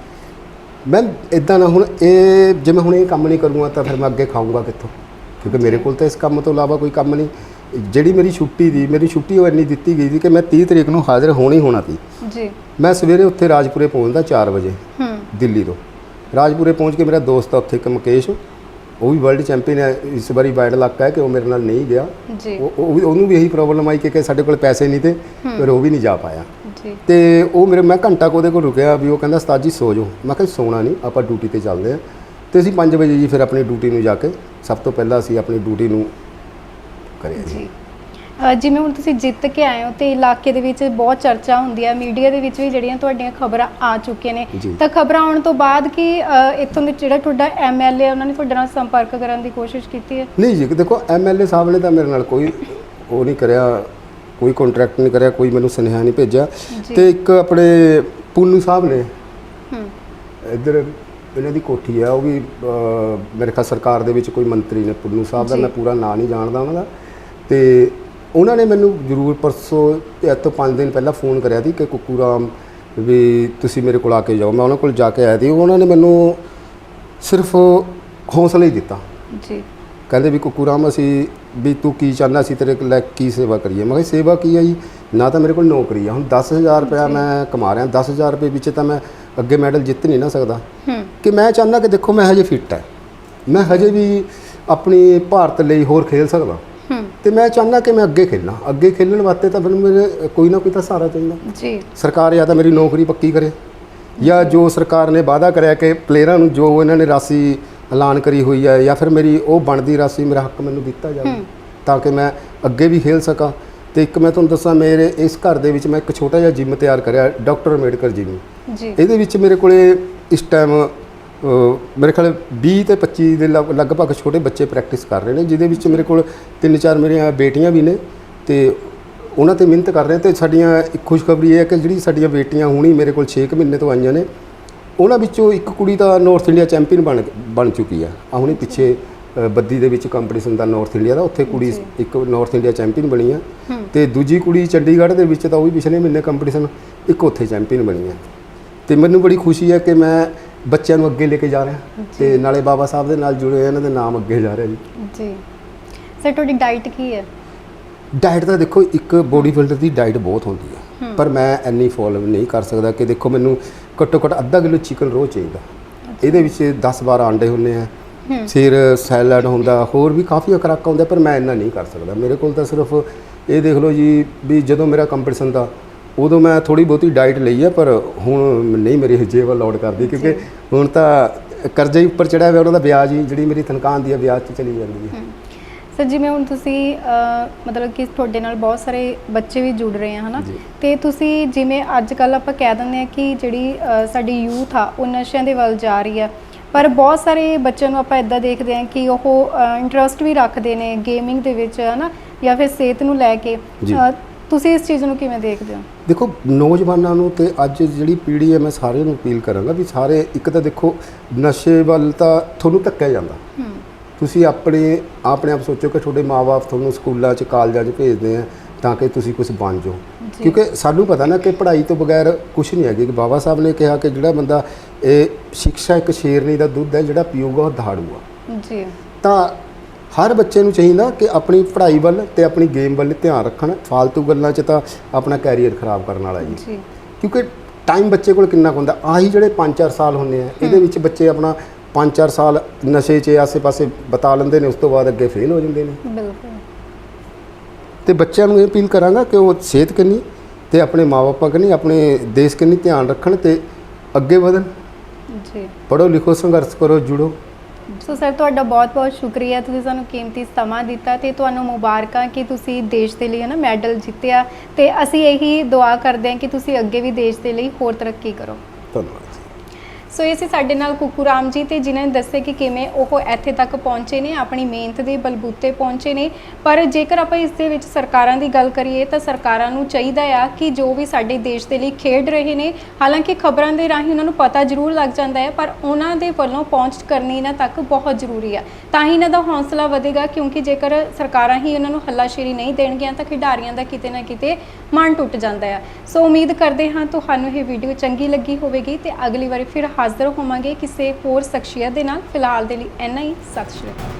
ਮੈਂ ਇਦਾਂ ਨਾ ਹੁਣ ਇਹ ਜੇ ਮੈਂ ਹੁਣ ਇਹ ਕੰਮ ਨਹੀਂ ਕਰੂੰਗਾ ਤਾਂ ਫਿਰ ਮੈਂ ਅੱਗੇ ਖਾਊਂਗਾ ਕਿੱਥੋਂ? ਕਿਉਂਕਿ ਮੇਰੇ ਕੋਲ ਤਾਂ ਇਸ ਕੰਮ ਤੋਂ ਇਲਾਵਾ ਕੋਈ ਕੰਮ ਨਹੀਂ। ਜਿਹੜੀ ਮੇਰੀ ਛੁੱਟੀ ਦੀ ਮੇਰੀ ਛੁੱਟੀ ਉਹ ਇੰਨੀ ਦਿੱਤੀ ਗਈ ਸੀ ਕਿ ਮੈਂ 30 ਤਰੀਕ ਨੂੰ ਹਾਜ਼ਰ ਹੋਣਾ ਹੋਣਾ ਸੀ। ਜੀ। ਮੈਂ ਸਵੇਰੇ ਉੱਥੇ ਰਾਜਪੁਰੇ ਪਹੁੰਚਦਾ 4 ਵਜੇ ਹੂੰ। ਦਿੱਲੀ ਤੋਂ। ਰਾਜਪੁਰੇ ਪਹੁੰਚ ਕੇ ਮੇਰਾ ਦੋਸਤ ਆ ਉੱਥੇ ਇੱਕ ਮੁਕੇਸ਼। ਉਹ ਵੀ ਵਰਲਡ ਚੈਂਪੀਅਨ ਹੈ। ਇਸ ਵਾਰੀ ਵਾਈਡ ਲੱਕ ਹੈ ਕਿ ਉਹ ਮੇਰੇ ਨਾਲ ਨਹੀਂ ਗਿਆ। ਉਹ ਉਹਨੂੰ ਵੀ ਇਹੀ ਪ੍ਰੋਬਲਮ ਆਈ ਕਿ ਕਿ ਸਾਡੇ ਕੋਲ ਪੈਸੇ ਨਹੀਂ ਤੇ ਫਿਰ ਉਹ ਵੀ ਨਹੀਂ ਜਾ ਪਾਇਆ। ਜੀ। ਤੇ ਉਹ ਮੇਰੇ ਮੈਂ ਘੰਟਾ ਕੁ ਉਹਦੇ ਕੋਲ ਰੁਕਿਆ ਵੀ ਉਹ ਕਹਿੰਦਾ ਉਸਤਾਦ ਜੀ ਸੋ ਜਾਓ। ਮੈਂ ਕਿਹਾ ਸੋਣਾ ਨਹੀਂ ਆਪਾਂ ਡਿਊਟੀ ਤੇ ਚੱਲਦੇ ਆ ਤੇ ਅਸੀਂ 5 ਵਜੇ ਜੀ ਫਿਰ ਆਪਣੀ ਡਿਊਟੀ ਨੂੰ ਜਾ ਕੇ ਸਭ ਤੋਂ ਪਹਿਲਾਂ ਅਸੀਂ ਆਪਣੀ ਡਿਊਟੀ ਨੂੰ ਕਰਿਆ ਜੀ। ਜਿਵੇਂ ਹੁਣ ਤੁਸੀਂ ਜਿੱਤ ਕੇ ਆਏ ਹੋ ਤੇ ਇਲਾਕੇ ਦੇ ਵਿੱਚ ਬਹੁਤ ਚਰਚਾ ਹੁੰਦੀ ਹੈ ਮੀਡੀਆ ਦੇ ਵਿੱਚ ਵੀ ਜਿਹੜੀਆਂ ਤੁਹਾਡੀਆਂ ਖਬਰਾਂ ਆ ਚੁੱਕੀਆਂ ਨੇ ਜੀ। ਤਾਂ ਖਬਰਾਂ ਆਉਣ ਤੋਂ ਬਾਅਦ ਕੀ ਇੱਥੋਂ ਦੇ ਜਿਹੜਾ ਤੁਹਾਡਾ ਐਮਐਲਏ ਉਹਨਾਂ ਨੇ ਤੁਹਾਡੇ ਨਾਲ ਸੰਪਰਕ ਕਰਨ ਦੀ ਕੋਸ਼ਿਸ਼ ਕੀਤੀ ਹੈ? ਨਹੀਂ ਜੀ ਦੇਖੋ ਐਮਐਲਏ ਸਾਹਿਬ ਨੇ ਤਾਂ ਮੇਰੇ ਨਾਲ ਕੋਈ ਉਹ ਨਹੀਂ ਕਰਿਆ। ਕੋਈ ਕੰਟਰੈਕਟ ਨਹੀਂ ਕਰਿਆ ਕੋਈ ਮੈਨੂੰ ਸੁਨੇਹਾ ਨਹੀਂ ਭੇਜਿਆ। ਤੇ ਇੱਕ ਆਪਣੇ ਪੁੰਨੂ ਸਾਹਿਬ ਨੇ। ਇੱਧਰ ਇਹਨਾਂ ਦੀ ਕੋਠੀ ਆ ਉਹ ਵੀ ਅਹ, ਮੇਰੇ ਖਿਆਲ ਸਰਕਾਰ ਦੇ ਵਿੱਚ ਕੋਈ ਮੰਤਰੀ ਨੇ ਪੁੰਨੂ ਸਾਹਿਬ ਦਾ। ਮੈਂ ਪੂਰਾ ਨਾਂ ਨਹੀਂ ਜਾਣਦਾ ਉਹਨਾਂ ਦਾ। ਤੇ ਉਹਨਾਂ ਨੇ ਮੈਨੂੰ ਜ਼ਰੂਰ ਪਰਸੋਂ ਤੇ ਅੱਜ ਤੋਂ 5 ਦਿਨ ਪਹਿਲਾਂ ਫੋਨ ਕਰਿਆ ਸੀ ਕਿ ਕੁੱਕੂ ਰਾਮ ਵੀ ਤੁਸੀਂ ਮੇਰੇ ਕੋਲ ਆ ਕੇ ਜਾਓ ਮੈਂ ਉਹਨਾਂ ਕੋਲ ਜਾ ਕੇ ਆਇਆ ਸੀ। ਉਹਨਾਂ ਨੇ ਮੈਨੂੰ ਸਿਰਫ ਹੌਸਲਾ ਹੀ ਦਿੱਤਾ। ਜੀ। ਕਹਿੰਦੇ ਵੀ ਕੁੱਕੂ ਰਾਮ ਅਸੀਂ ਵੀ ਤੂੰ ਕੀ ਚਾਹੁੰਦਾ ਸੀ ਤੇਰੇ ਕੋਲ ਕੀ ਸੇਵਾ ਕਰੀਏ? ਮੈਂ ਕਿਹਾ ਸੇਵਾ ਕੀ ਹੈ ਜੀ? ਨਾ ਤਾਂ ਮੇਰੇ ਕੋਲ ਨੌਕਰੀ ਆ ਹੁਣ 10000 ਰੁਪਇਆ। ਮੈਂ ਕਮਾ ਰਿਹਾ। 10000 ਰੁਪਏ ਵਿੱਚ ਤਾਂ ਮੈਂ ਅੱਗੇ ਮੈਡਲ ਜਿੱਤ ਨਹੀਂ ਨਾ ਸਕਦਾ। ਹੂੰ। ਕਿ ਮੈਂ ਚਾਹੁੰਦਾ ਕਿ ਦੇਖੋ ਮੈਂ ਹਜੇ ਫਿੱਟ ਹੈ। ਮੈਂ ਹਜੇ ਵੀ ਆਪਣੀ ਭਾਰਤ ਲਈ ਹੋਰ ਖੇਲ ਸਕਦਾ। ਹੂੰ। ਤੇ ਮੈਂ ਚਾਹੁੰਦਾ ਕਿ ਮੈਂ ਅੱਗੇ ਖੇਲਾਂ। ਅੱਗੇ ਖੇਲਣ ਵਾਸਤੇ ਤਾਂ ਫਿਰ ਮੇਰੇ ਕੋਈ ਨਾ ਕੋਈ ਤਾਂ ਸਹਾਰਾ ਚਾਹੀਦਾ। ਜੀ। ਸਰਕਾਰ ਜਾਂ ਤਾਂ ਮੇਰੀ ਨੌਕਰੀ ਪੱਕੀ ਕਰੇ। ਜਾਂ ਜੋ ਸਰਕਾਰ ਨੇ ਵਾਅਦਾ ਕਰਿਆ ਕਿ ਪਲੇਅਰਾਂ ਨੂੰ ਜੋ ਇਹਨਾਂ ਨੇ ਰਾਸ਼ੀ ਐਲਾਨ ਕਰੀ ਹੋਈ ਹੈ ਜਾਂ ਫਿਰ ਮੇਰੀ ਉਹ ਬਣਦੀ ਰਾਸ਼ੀ ਮੇਰਾ ਹੱਕ ਮੈਨੂੰ ਦਿੱਤਾ ਜਾਵੇ। ਤਾਂ ਕਿ ਮੈਂ ਅੱਗੇ ਵੀ ਖੇਲ ਸਕਾਂ। ਤੇ ਇੱਕ ਮੈਂ ਤੁਹਾਨੂੰ ਦੱਸਾਂ ਮੇਰੇ ਇਸ ਘਰ ਦੇ ਵਿੱਚ ਮੈਂ ਇੱਕ ਛੋਟਾ ਜਿਹਾ ਜਿਮ ਤਿਆਰ ਕਰਿਆ ਡਾਕਟਰ ਅੰਬੇਡਕਰ ਜਿਮ ਜੀ। ਇਹਦੇ ਵਿੱਚ ਮੇਰੇ ਕੋਲੇ ਇਸ ਟਾਈਮ ਮੇਰੇ ਖਿਆਲ 20 ਤੇ 25 ਦੇ ਲਗ- ਲਗਭਗ ਛੋਟੇ ਬੱਚੇ ਪ੍ਰੈਕਟਿਸ ਕਰ ਰਹੇ ਨੇ ਜਿਹਦੇ ਵਿੱਚ ਮੇਰੇ ਕੋਲ ਤਿੰਨ ਚਾਰ ਮੇਰੀਆਂ ਬੇਟੀਆਂ ਵੀ ਨੇ ਤੇ ਉਹਨਾਂ ਤੇ ਮਿਹਨਤ ਕਰ ਰਹੇ ਤੇ ਸਾਡੀਆਂ ਇੱਕ ਖੁਸ਼ਖਬਰੀ ਇਹ ਹੈ ਕਿ ਜਿਹੜੀ ਸਾਡੀਆਂ ਬੇਟੀਆਂ ਹੁਣੀ ਮੇਰੇ ਕੋਲ 6 ਮਹੀਨੇ ਤੋਂ ਆਈਆਂ ਨੇ ਉਹਨਾਂ ਵਿੱਚੋਂ ਇੱਕ ਕੁੜੀ ਤਾਂ ਨਾਰਥ ਇੰਡੀਆ ਚੈਂਪੀਅਨ ਬਣ ਬਣ ਚੁੱਕੀ ਆ। ਆ ਹੁਣੀ ਪਿੱਛੇ ਅ, ਬੱਦੀ ਦੇ ਵਿੱਚ ਕੰਪੀਟੀਸ਼ਨ ਦਾ ਨਾਰਥ ਇੰਡੀਆ ਦਾ ਉੱਥੇ ਕੁੜੀ। ਇੱਕ ਨਾਰਥ ਇੰਡੀਆ ਚੈਂਪੀਅਨ ਬਣੀ ਆ। ਤੇ ਦੂਜੀ ਕੁੜੀ ਚੰਡੀਗੜ੍ਹ ਦੇ ਵਿੱਚ ਤਾਂ ਉਹ ਵੀ ਪਿਛਲੇ ਮਹੀਨੇ ਕੰਪੀਟੀਸ਼ਨ ਇੱਕ ਉੱਥੇ ਚੈਂਪੀਅਨ ਬਣੀ ਹੈ ਤੇ ਮੈਨੂੰ ਬੜੀ ਖੁਸ਼ੀ ਹੈ ਕਿ ਮੈਂ ਬੱਚਿਆਂ ਨੂੰ ਅੱਗੇ ਲੈ ਕੇ ਜਾ ਰਿਹਾ। ਤੇ ਨਾਲੇ ਬਾਬਾ ਸਾਹਿਬ ਦੇ ਨਾਲ ਜੁੜੇ ਇਹਨਾਂ ਦੇ ਨਾਮ ਅੱਗੇ ਜਾ ਰਿਹਾ ਜੀ। ਜੀ। ਸਰ ਤੁਹਾਡੀ ਡਾਈਟ ਕੀ ਹੈ? ਡਾਈਟ ਤਾਂ ਦੇਖੋ ਇੱਕ ਬੋਡੀ ਬਿਲਡਰ ਦੀ ਡਾਈਟ ਬਹੁਤ ਹੁੰਦੀ ਹੈ। ਪਰ ਮੈਂ ਇੰਨੀ ਫੋਲੋ ਨਹੀਂ ਕਰ ਸਕਦਾ ਕਿ ਦੇਖੋ ਮੈਨੂੰ ਘੱਟੋ ਘੱਟ ਅੱਧਾ ਕਿਲੋ ਚਿਕਨ ਰੋਜ਼ ਚਾਹੀਦਾ। ਇਹਦੇ ਵਿੱਚ 10 12 ਆਂਡੇ ਹੁੰਦੇ ਆ। ਫਿਰ ਸੈਲਡ ਹੁੰਦਾ ਹੋਰ ਵੀ ਕਾਫੀ ਖੁਰਾਕਾਂ ਹੁੰਦਾ ਪਰ ਮੈਂ ਇੰਨਾ ਨਹੀਂ ਕਰ ਸਕਦਾ। ਮੇਰੇ ਕੋਲ ਤਾਂ ਸਿਰਫ ਇਹ ਦੇਖ ਲਓ ਜੀ ਵੀ ਜਦੋਂ ਮੇਰਾ ਕੰਪੀਟੀਸ਼ਨ ਦਾ ਉਦੋਂ ਮੈਂ ਥੋੜੀ ਬਹੁਤੀ ਡਾਈਟ ਲਈ ਹੈ ਪਰ ਹੁਣ ਨਹੀਂ ਮੇਰੀ ਜੇਬ ਅਲਾਉਡ ਕਰਦੀ ਕਿਉਂਕਿ ਹੁਣ ਤਾਂ ਕਰਜ਼ੇ ਉੱਪਰ ਚੜਿਆ ਹੋਇਆ ਉਹਨਾਂ ਦਾ ਵਿਆਜ ਹੀ ਜਿਹੜੀ ਮੇਰੀ ਤਨਖਾਹ ਆਉਂਦੀ ਹੈ ਵਿਆਜ 'ਚ ਚਲੀ ਜਾਂਦੀ ਹੈ। ਸਰ ਜਿਵੇਂ ਹੁਣ ਤੁਸੀਂ ਮਤਲਬ ਕਿ ਤੁਹਾਡੇ ਨਾਲ ਬਹੁਤ ਸਾਰੇ ਬੱਚੇ ਵੀ ਜੁੜ ਰਹੇ ਆ ਹਨਾ? ਜੀ। ਤੇ ਤੁਸੀਂ ਜਿਵੇਂ ਅੱਜ ਕੱਲ ਆਪਾਂ ਕਹਿ ਦਿੰਦੇ ਆ ਕਿ ਜਿਹੜੀ ਸਾਡੀ ਯੂਥ ਆ ਉਹ ਨਸ਼ਿਆਂ ਦੇ ਵੱਲ ਜਾ ਰਹੀ ਆ। ਪਰ ਬਹੁਤ ਸਾਰੇ ਬੱਚਿਆਂ ਨੂੰ ਆਪਾਂ ਇਦਾਂ ਦੇਖਦੇ ਆ ਕਿ ਉਹ ਇੰਟਰਸਟ ਵੀ ਰੱਖਦੇ ਨੇ ਗੇਮਿੰਗ ਦੇ ਵਿੱਚ ਹਨਾ? ਜਾਂ ਫਿਰ ਸਿਹਤ ਨੂੰ ਲੈ ਕੇ। ਜੀ। ਤੁਸੀਂ ਇਸ ਚੀਜ਼ ਨੂੰ ਕਿਵੇਂ ਦੇਖਦੇ ਹੋ? ਦੇਖੋ ਨੌਜਵਾਨਾਂ ਨੂੰ ਤੇ ਅੱਜ ਜਿਹੜੀ ਪੀੜ੍ਹੀ ਹੈ ਮੈਂ ਸਾਰਿਆਂ ਨੂੰ ਅਪੀਲ ਕਰਾਂਗਾ ਵੀ ਸਾਰੇ ਇੱਕ ਤਾਂ ਦੇਖੋ ਨਸ਼ੇ ਵੱਲ ਤਾਂ ਤੁਹਾਨੂੰ ਧੱਕਿਆ ਜਾਂਦਾ। ਹੂੰ। ਤੁਸੀਂ ਆਪਣੇ ਆਪਣੇ ਆਪ ਸੋਚੋ ਕਿ ਤੁਹਾਡੇ ਮਾਪੇ ਤੁਹਾਨੂੰ ਸਕੂਲਾਂ 'ਚ ਕਾਲਜਾਂ 'ਚ ਭੇਜਦੇ ਆ ਤਾਂ ਕਿ ਤੁਸੀਂ ਕੁਝ ਬਣ ਜਾਓ। ਕਿਉਂਕਿ ਸਾਨੂੰ ਪਤਾ ਨਾ ਕਿ ਪੜ੍ਹਾਈ ਤੋਂ ਬਗੈਰ ਕੁਝ ਨਹੀਂ ਹੈਗੀ। ਕਿ ਬਾਬਾ ਸਾਹਿਬ ਨੇ ਕਿਹਾ ਕਿ ਜਿਹੜਾ ਬੰਦਾ ਇਹ ਸਿੱਖਿਆ ਇੱਕ ਸ਼ੇਰਨੀ ਦਾ ਦੁੱਧ ਹੈ ਜਿਹੜਾ ਪੀਊਗਾ ਉਹ ਦਹਾੜੂਗਾ ਜੀ। ਤਾਂ ਹਰ ਬੱਚੇ ਨੂੰ ਚਾਹੀਦਾ ਕਿ ਆਪਣੀ ਪੜ੍ਹਾਈ ਵੱਲ ਤੇ ਆਪਣੀ ਗੇਮ ਵੱਲ ਧਿਆਨ ਰੱਖਣ। ਫालतू ਗੱਲਾਂ 'ਚ ਤਾਂ ਆਪਣਾ ਕੈਰੀਅਰ ਖਰਾਬ ਕਰਨ ਵਾਲਾ ਜੀ। ਕਿਉਂਕਿ ਟਾਈਮ ਬੱਚੇ ਕੋਲ ਕਿੰਨਾ ਹੁੰਦਾ? ਆਹੀ ਜਿਹੜੇ 5-4 ਸਾਲ ਹੁੰਦੇ ਆ ਇਹਦੇ ਵਿੱਚ ਬੱਚੇ ਆਪਣਾ 5-4 ਸਾਲ ਨਸ਼ੇ 'ਚ ਆਸੇ-ਪਾਸੇ ਬਤਾ ਲੈਂਦੇ ਨੇ ਉਸ ਤੋਂ ਬਾਅਦ ਅੱਗੇ ਫੇਲ ਹੋ ਜਾਂਦੇ ਨੇ। ਬਿਲਕੁਲ। ਤੇ ਬੱਚਿਆਂ ਨੂੰ ਇਹ ਅਪੀਲ ਕਰਾਂਗਾ ਕਿ ਉਹ ਸਿਹਤ ਕੰਨੀ ਤੇ ਆਪਣੇ ਮਾਪੇ ਕੰਨੀ ਆਪਣੇ ਦੇਸ਼ ਕੰਨੀ ਧਿਆਨ ਰੱਖਣ ਤੇ ਅੱਗੇ ਵਧਣ। ਜੀ। ਪੜ੍ਹੋ ਲਿਖੋ ਸੰਘਰਸ਼ ਕਰੋ ਜੁੜੋ। ਸੋ ਸਰ ਤੁਹਾਡਾ ਬਹੁਤ-ਬਹੁਤ ਸ਼ੁਕਰੀਆ। ਤੁਸੀਂ ਸਾਨੂੰ ਕੀਮਤੀ ਸਮਾਂ ਦਿੱਤਾ ਤੇ ਤੁਹਾਨੂੰ ਮੁਬਾਰਕਾਂ ਕਿ ਤੁਸੀਂ ਦੇਸ਼ ਦੇ ਲਈ ਹੈ ਨਾ ਮੈਡਲ ਜਿੱਤਿਆ। ਤੇ ਅਸੀਂ ਇਹੀ ਦੁਆ ਕਰਦੇ ਹਾਂ ਕਿ ਤੁਸੀਂ ਅੱਗੇ ਵੀ ਦੇਸ਼ ਦੇ ਲਈ ਹੋਰ ਤਰੱਕੀ ਕਰੋ। ਧੰਨਵਾਦ। ਸੋ ਇਹ ਸੀ ਸਾਡੇ ਨਾਲ ਕੁਕੂ ਰਾਮ ਜੀ ਤੇ ਜਿਨ੍ਹਾਂ ਨੇ ਦੱਸਿਆ ਕਿ ਕਿਵੇਂ ਉਹ ਇੱਥੇ ਤੱਕ ਪਹੁੰਚੇ ਨੇ, ਆਪਣੀ ਮਿਹਨਤ ਦੇ ਬਲਬੂਤੇ ਪਹੁੰਚੇ ਨੇ। ਪਰ ਜੇਕਰ ਆਪਾਂ ਇਸ ਦੇ ਵਿੱਚ ਸਰਕਾਰਾਂ ਦੀ ਗੱਲ ਕਰੀਏ ਤਾਂ ਸਰਕਾਰਾਂ ਨੂੰ ਚਾਹੀਦਾ ਆ ਕਿ ਜੋ ਵੀ ਸਾਡੇ ਦੇਸ਼ ਦੇ ਲਈ ਖੇਡ ਰਹੇ ਨੇ, ਹਾਲਾਂਕਿ ਖਬਰਾਂ ਦੇ ਰਾਹੀਂ ਉਹਨਾਂ ਨੂੰ ਪਤਾ ਜ਼ਰੂਰ ਲੱਗ ਜਾਂਦਾ ਹੈ, ਪਰ ਉਹਨਾਂ ਦੇ ਵੱਲੋਂ ਪਹੁੰਚ ਕਰਨੀ ਇਹਨਾਂ ਤੱਕ ਬਹੁਤ ਜ਼ਰੂਰੀ ਆ। ਤਾਂ ਹੀ ਇਹਨਾਂ ਦਾ ਹੌਸਲਾ ਵਧੇਗਾ, ਕਿਉਂਕਿ ਜੇਕਰ ਸਰਕਾਰਾਂ ਹੀ ਇਹਨਾਂ ਨੂੰ ਹੱਲਾਸ਼ੇਰੀ ਨਹੀਂ ਦੇਣਗੀਆਂ ਤਾਂ ਖਿਡਾਰੀਆਂ ਦਾ ਕਿਤੇ ਨਾ ਕਿਤੇ ਮਨ ਟੁੱਟ ਜਾਂਦਾ ਆ। ਸੋ ਉਮੀਦ ਕਰਦੇ ਹਾਂ ਤੁਹਾਨੂੰ ਇਹ ਵੀਡੀਓ ਚੰਗੀ ਲੱਗੀ ਹੋਵੇਗੀ ਤੇ ਅਗਲੀ ਵਾਰੀ ਫਿਰ ਹਾਜ਼ਰ ਹੋਵਾਂਗੇ ਕਿਸੇ ਹੋਰ ਸ਼ਖਸੀਅਤ ਦੇ ਨਾਲ। ਫਿਲਹਾਲ ਦੇ ਲਈ ਇੰਨਾ ਹੀ। ਸਤਿ ਸ਼੍ਰੀ ਅਕਾਲ।